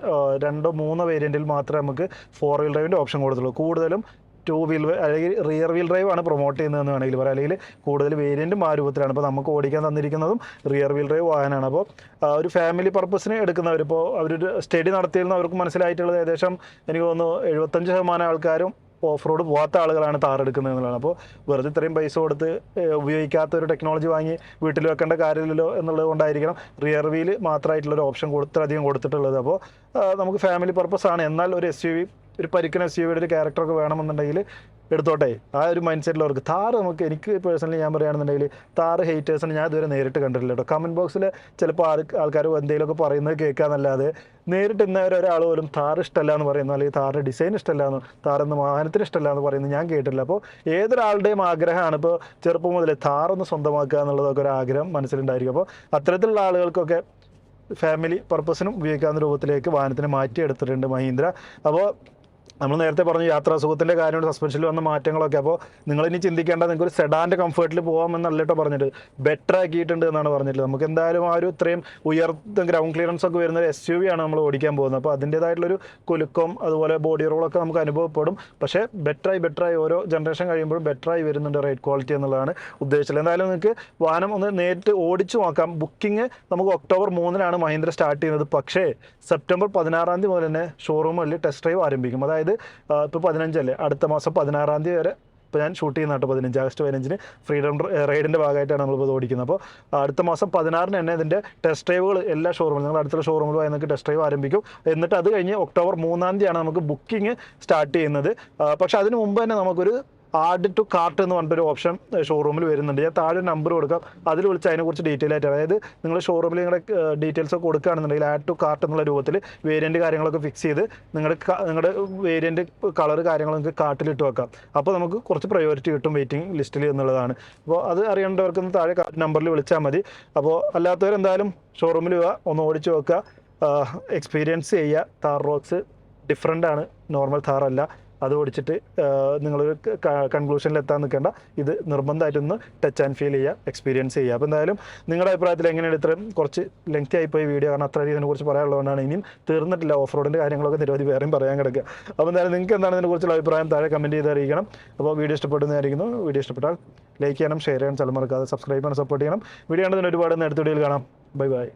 രണ്ടോ മൂന്നോ വേരിയന്റിൽ മാത്രമേ നമുക്ക് ഫോർ വീൽ ഡ്രൈവിന്റെ ഓപ്ഷൻ കൊടുത്തുള്ളൂ. കൂടുതലും ടു വീൽ അല്ലെങ്കിൽ റിയർ വീൽ ഡ്രൈവ് ആണ് പ്രൊമോട്ട് ചെയ്യുന്നതെന്ന് വേണമെങ്കിൽ പറയാം. അല്ലെങ്കിൽ കൂടുതൽ വേരിയന്റും ആ രൂപത്തിലാണ്. അപ്പോൾ നമുക്ക് ഓടിക്കാൻ തന്നിരിക്കുന്നതും റിയർ വീൽ ഡ്രൈവ് വാഹനമാണ്. അപ്പോൾ ഒരു ഫാമിലി പർപ്പസിന് എടുക്കുന്നവർ ഇപ്പോൾ അവരൊരു സ്റ്റഡി നടത്തിയിരുന്ന അവർക്ക് മനസ്സിലായിട്ടുള്ളത് ഏകദേശം എനിക്ക് തോന്നുന്നു എഴുപത്തഞ്ച് ശതമാനം ആൾക്കാരും ഓഫ് റോഡ് പോകാത്ത ആളുകളാണ് താർ എടുക്കുന്നത് എന്നുള്ളതാണ്. അപ്പോൾ വെറുതെ ഇത്രയും പൈസ കൊടുത്ത് ഉപയോഗിക്കാത്ത ഒരു ടെക്നോളജി വാങ്ങി വീട്ടിൽ വെക്കേണ്ട കാര്യമില്ലല്ലോ എന്നുള്ളത് കൊണ്ടായിരിക്കണം റിയർ വീൽ മാത്രമായിട്ടുള്ളൊരു ഓപ്ഷൻ കൊടുത്തധികം കൊടുത്തിട്ടുള്ളത്. അപ്പോൾ നമുക്ക് ഫാമിലി പർപ്പസ് ആണ്. എന്നാൽ ഒരു എസ് യു വി ഒരു പരിക്കൻ എസ് യു ഒരു ക്യാരക്ടറൊക്കെ വേണമെന്നുണ്ടെങ്കിൽ എടുത്തോട്ടെ. ആ ഒരു മൈൻഡ് സെറ്റിലവർക്ക് താറ് നമുക്ക് എനിക്ക് പേഴ്സണലി ഞാൻ പറയുകയാണെന്നുണ്ടെങ്കിൽ താറ് ഹേറ്റേഴ്സിനെ ഞാൻ ഇതുവരെ നേരിട്ട് കണ്ടിട്ടില്ല കേട്ടോ. കമന്റ് ബോക്സിൽ ചിലപ്പോൾ ആൾ ആൾക്കാർ എന്തെങ്കിലുമൊക്കെ പറയുന്നത് കേൾക്കാമെന്നല്ലാതെ നേരിട്ട് ഇന്നവരെ ഒരാൾ പോലും താറ് ഇഷ്ടമല്ല എന്ന് പറയുന്നു. അല്ലെങ്കിൽ താറിന്റെ ഡിസൈൻ ഇഷ്ടമല്ല എന്ന് താറെന്ന് വാഹനത്തിന് ഇഷ്ടമല്ല എന്ന് പറയുന്നത് ഞാൻ കേട്ടിട്ടില്ല. അപ്പോൾ ഏതൊരാളുടെയും ആഗ്രഹമാണ് ഇപ്പോൾ ചെറുപ്പം മുതലേ താറൊന്ന് സ്വന്തമാക്കുക എന്നുള്ളതൊക്കെ ഒരു ആഗ്രഹം മനസ്സിലുണ്ടായിരിക്കും. അപ്പോൾ അത്തരത്തിലുള്ള ആളുകൾക്കൊക്കെ ഫാമിലി പർപ്പസിനും ഉപയോഗിക്കാവുന്ന രൂപത്തിലേക്ക് വാഹനത്തിന് മാറ്റിയെടുത്തിട്ടുണ്ട് മഹീന്ദ്ര. അപ്പോൾ നമ്മൾ നേരത്തെ പറഞ്ഞു യാത്രാ സുഖത്തിന്റെ കാര്യമുണ്ട് സസ്പെൻഷനിൽ വന്ന മാറ്റങ്ങളൊക്കെ. അപ്പോൾ നിങ്ങൾ ഇനി ചിന്തിക്കേണ്ട നിങ്ങൾക്ക് ഒരു സെഡാന്റെ കംഫർട്ടിൽ പോകാമെന്നല്ല കേട്ടോ പറഞ്ഞിട്ട് ബെറ്റർ ആക്കിയിട്ടുണ്ട് എന്നാണ് പറഞ്ഞിട്ട് നമുക്ക് എന്തായാലും ആ ഒരു ഇത്രയും ഉയർത്ത ഗ്രൗണ്ട് ക്ലിയറൻസ് ഒക്കെ വരുന്ന ഒരു എസ് യു വി ആണ് നമ്മൾ ഓടിക്കാൻ പോകുന്നത്. അപ്പോൾ അതിന്റേതായിട്ടുള്ളൊരു കുലുക്കം അതുപോലെ ബോഡി റോളൊക്കെ നമുക്ക് അനുഭവപ്പെടും. പക്ഷേ ബെറ്ററായി ബെറ്ററായി ഓരോ ജനറേഷൻ കഴിയുമ്പോഴും ബെറ്ററായി വരുന്നുണ്ട് റൈഡ് ക്വാളിറ്റി എന്നുള്ളതാണ് ഉദ്ദേശിച്ചത്. എന്തായാലും നിങ്ങൾക്ക് വാഹനം ഒന്ന് നേരിട്ട് ഓടിച്ചു നോക്കാം. ബുക്കിംഗ് നമുക്ക് ഒക്ടോബർ മൂന്നിനാണ് മഹീന്ദ്ര സ്റ്റാർട്ട് ചെയ്യുന്നത്. പക്ഷേ സെപ്റ്റംബർ പതിനാറാം തീയതി മുതൽ തന്നെ ഷോറൂമുകളിൽ ടെസ്റ്റ് ഡ്രൈവ് ആരംഭിക്കും. അതായത് ഇപ്പോൾ പതിനഞ്ചല്ലേ? അടുത്ത മാസം പതിനാറാം തീയതി വരെ ഇപ്പോൾ ഞാൻ ഷൂട്ട് ചെയ്യുന്ന കേട്ടോ പതിനഞ്ച്. ആഗസ്റ്റ് പതിനഞ്ചിന് ഫ്രീഡം റൈഡിന്റെ ഭാഗമായിട്ടാണ് നമ്മളിപ്പോൾ ഓടിക്കുന്നത്. അപ്പോൾ അടുത്ത മാസം പതിനാറിന് തന്നെ ഇതിന്റെ ടെസ്റ്റ് ഡ്രൈവുകൾ എല്ലാ ഷോറൂമിലും നിങ്ങൾ അടുത്തുള്ള ഷോറൂമിൽ പോയി നിങ്ങൾക്ക് ടെസ്റ്റ് ഡ്രൈവ് ആരംഭിക്കും. എന്നിട്ട് അത് കഴിഞ്ഞ് ഒക്ടോബർ മൂന്നാം തീയതിയാണ് നമുക്ക് ബുക്കിംഗ് സ്റ്റാർട്ട് ചെയ്യുന്നത്. പക്ഷേ അതിന് മുമ്പ് തന്നെ നമുക്കൊരു ആഡ് ടു കാർട്ട് എന്ന് പറഞ്ഞിട്ടൊരു ഓപ്ഷൻ ഷോറൂമിൽ വരുന്നുണ്ട്. ഞാൻ താഴെ നമ്പർ കൊടുക്കാം. അതിൽ വിളിച്ച് അതിനെക്കുറിച്ച് ഡീറ്റെയിൽ ആയിട്ട് അതായത് നിങ്ങൾ ഷോറൂമിൽ നിങ്ങളുടെ ഡീറ്റെയിൽസ് കൊടുക്കുകയാണെന്നുണ്ടെങ്കിൽ ആഡ് ടു കാർട്ട് എന്നുള്ള രൂപത്തിൽ വേരിയന്റ് കാര്യങ്ങളൊക്കെ ഫിക്സ് ചെയ്ത് നിങ്ങളുടെ നിങ്ങളുടെ വേരിയന്റ് കളർ കാര്യങ്ങൾ കാർട്ടിലിട്ട് വെക്കാം. അപ്പോൾ നമുക്ക് കുറച്ച് പ്രയോറിറ്റി കിട്ടും വെയിറ്റിംഗ് ലിസ്റ്റിൽ എന്നുള്ളതാണ്. അപ്പോൾ അത് അറിയേണ്ടവർക്ക് താഴെ താഴെ നമ്പറിൽ വിളിച്ചാൽ മതി. അപ്പോൾ അല്ലാത്തവരെന്തായാലും ഷോറൂമിൽ പോവുക ഒന്ന് ഓടിച്ച് നോക്കുക. എക്സ്പീരിയൻസ് ചെയ്യുക. താർ റോക്സ് ഡിഫറെന്റ് ആണ്. നോർമൽ താറല്ല അത് ഓടിച്ചിട്ട് നിങ്ങളൊരു കൺക്ലൂഷനിൽ എത്താൻ നിൽക്കേണ്ട. ഇത് നിർബന്ധമായിട്ടൊന്ന് ടച്ച് ആൻഡ് ഫീൽ ചെയ്യുക എക്സ്പീരിയൻസ് ചെയ്യുക. അപ്പോൾ എന്തായാലും നിങ്ങളുടെ അഭിപ്രായത്തിൽ എങ്ങനെയാണ് ഇത്രയും കുറച്ച് ലെങ്തി ആയിപ്പോയി വീഡിയോ കാരണം അത്ര ഇതിനെ കുറിച്ച് പറയാനുള്ളതുകൊണ്ടാണ് ഇനിയും തീർന്നിട്ടില്ല ഓഫ് റോഡിന്റെ കാര്യങ്ങളൊക്കെ നിരവധി വേറെയും പറയാൻ കിടക്കുക. അപ്പോൾ എന്തായാലും നിങ്ങൾക്ക് എന്താണ് ഇതിനെക്കുറിച്ചുള്ള അഭിപ്രായം? താഴെ കമന്റ് ചെയ്ത് അറിയിക്കണം. അപ്പോൾ വീഡിയോ ഇഷ്ടപ്പെടുന്നതായിരിക്കുന്നു വീഡിയോ ഇഷ്ടപ്പെട്ടാൽ ലൈക്ക് ചെയ്യണം ഷെയർ ചെയ്യണം. ചില മറക്കാതെ സബ്സ്ക്രൈബ് ചെയ്യണം സപ്പോർട്ട് ചെയ്യണം. വീഡിയോ കണ്ടതിന് ഒരുപാട് നേരത്തെ വീഡിയോയിൽ കാണാം. Bye bye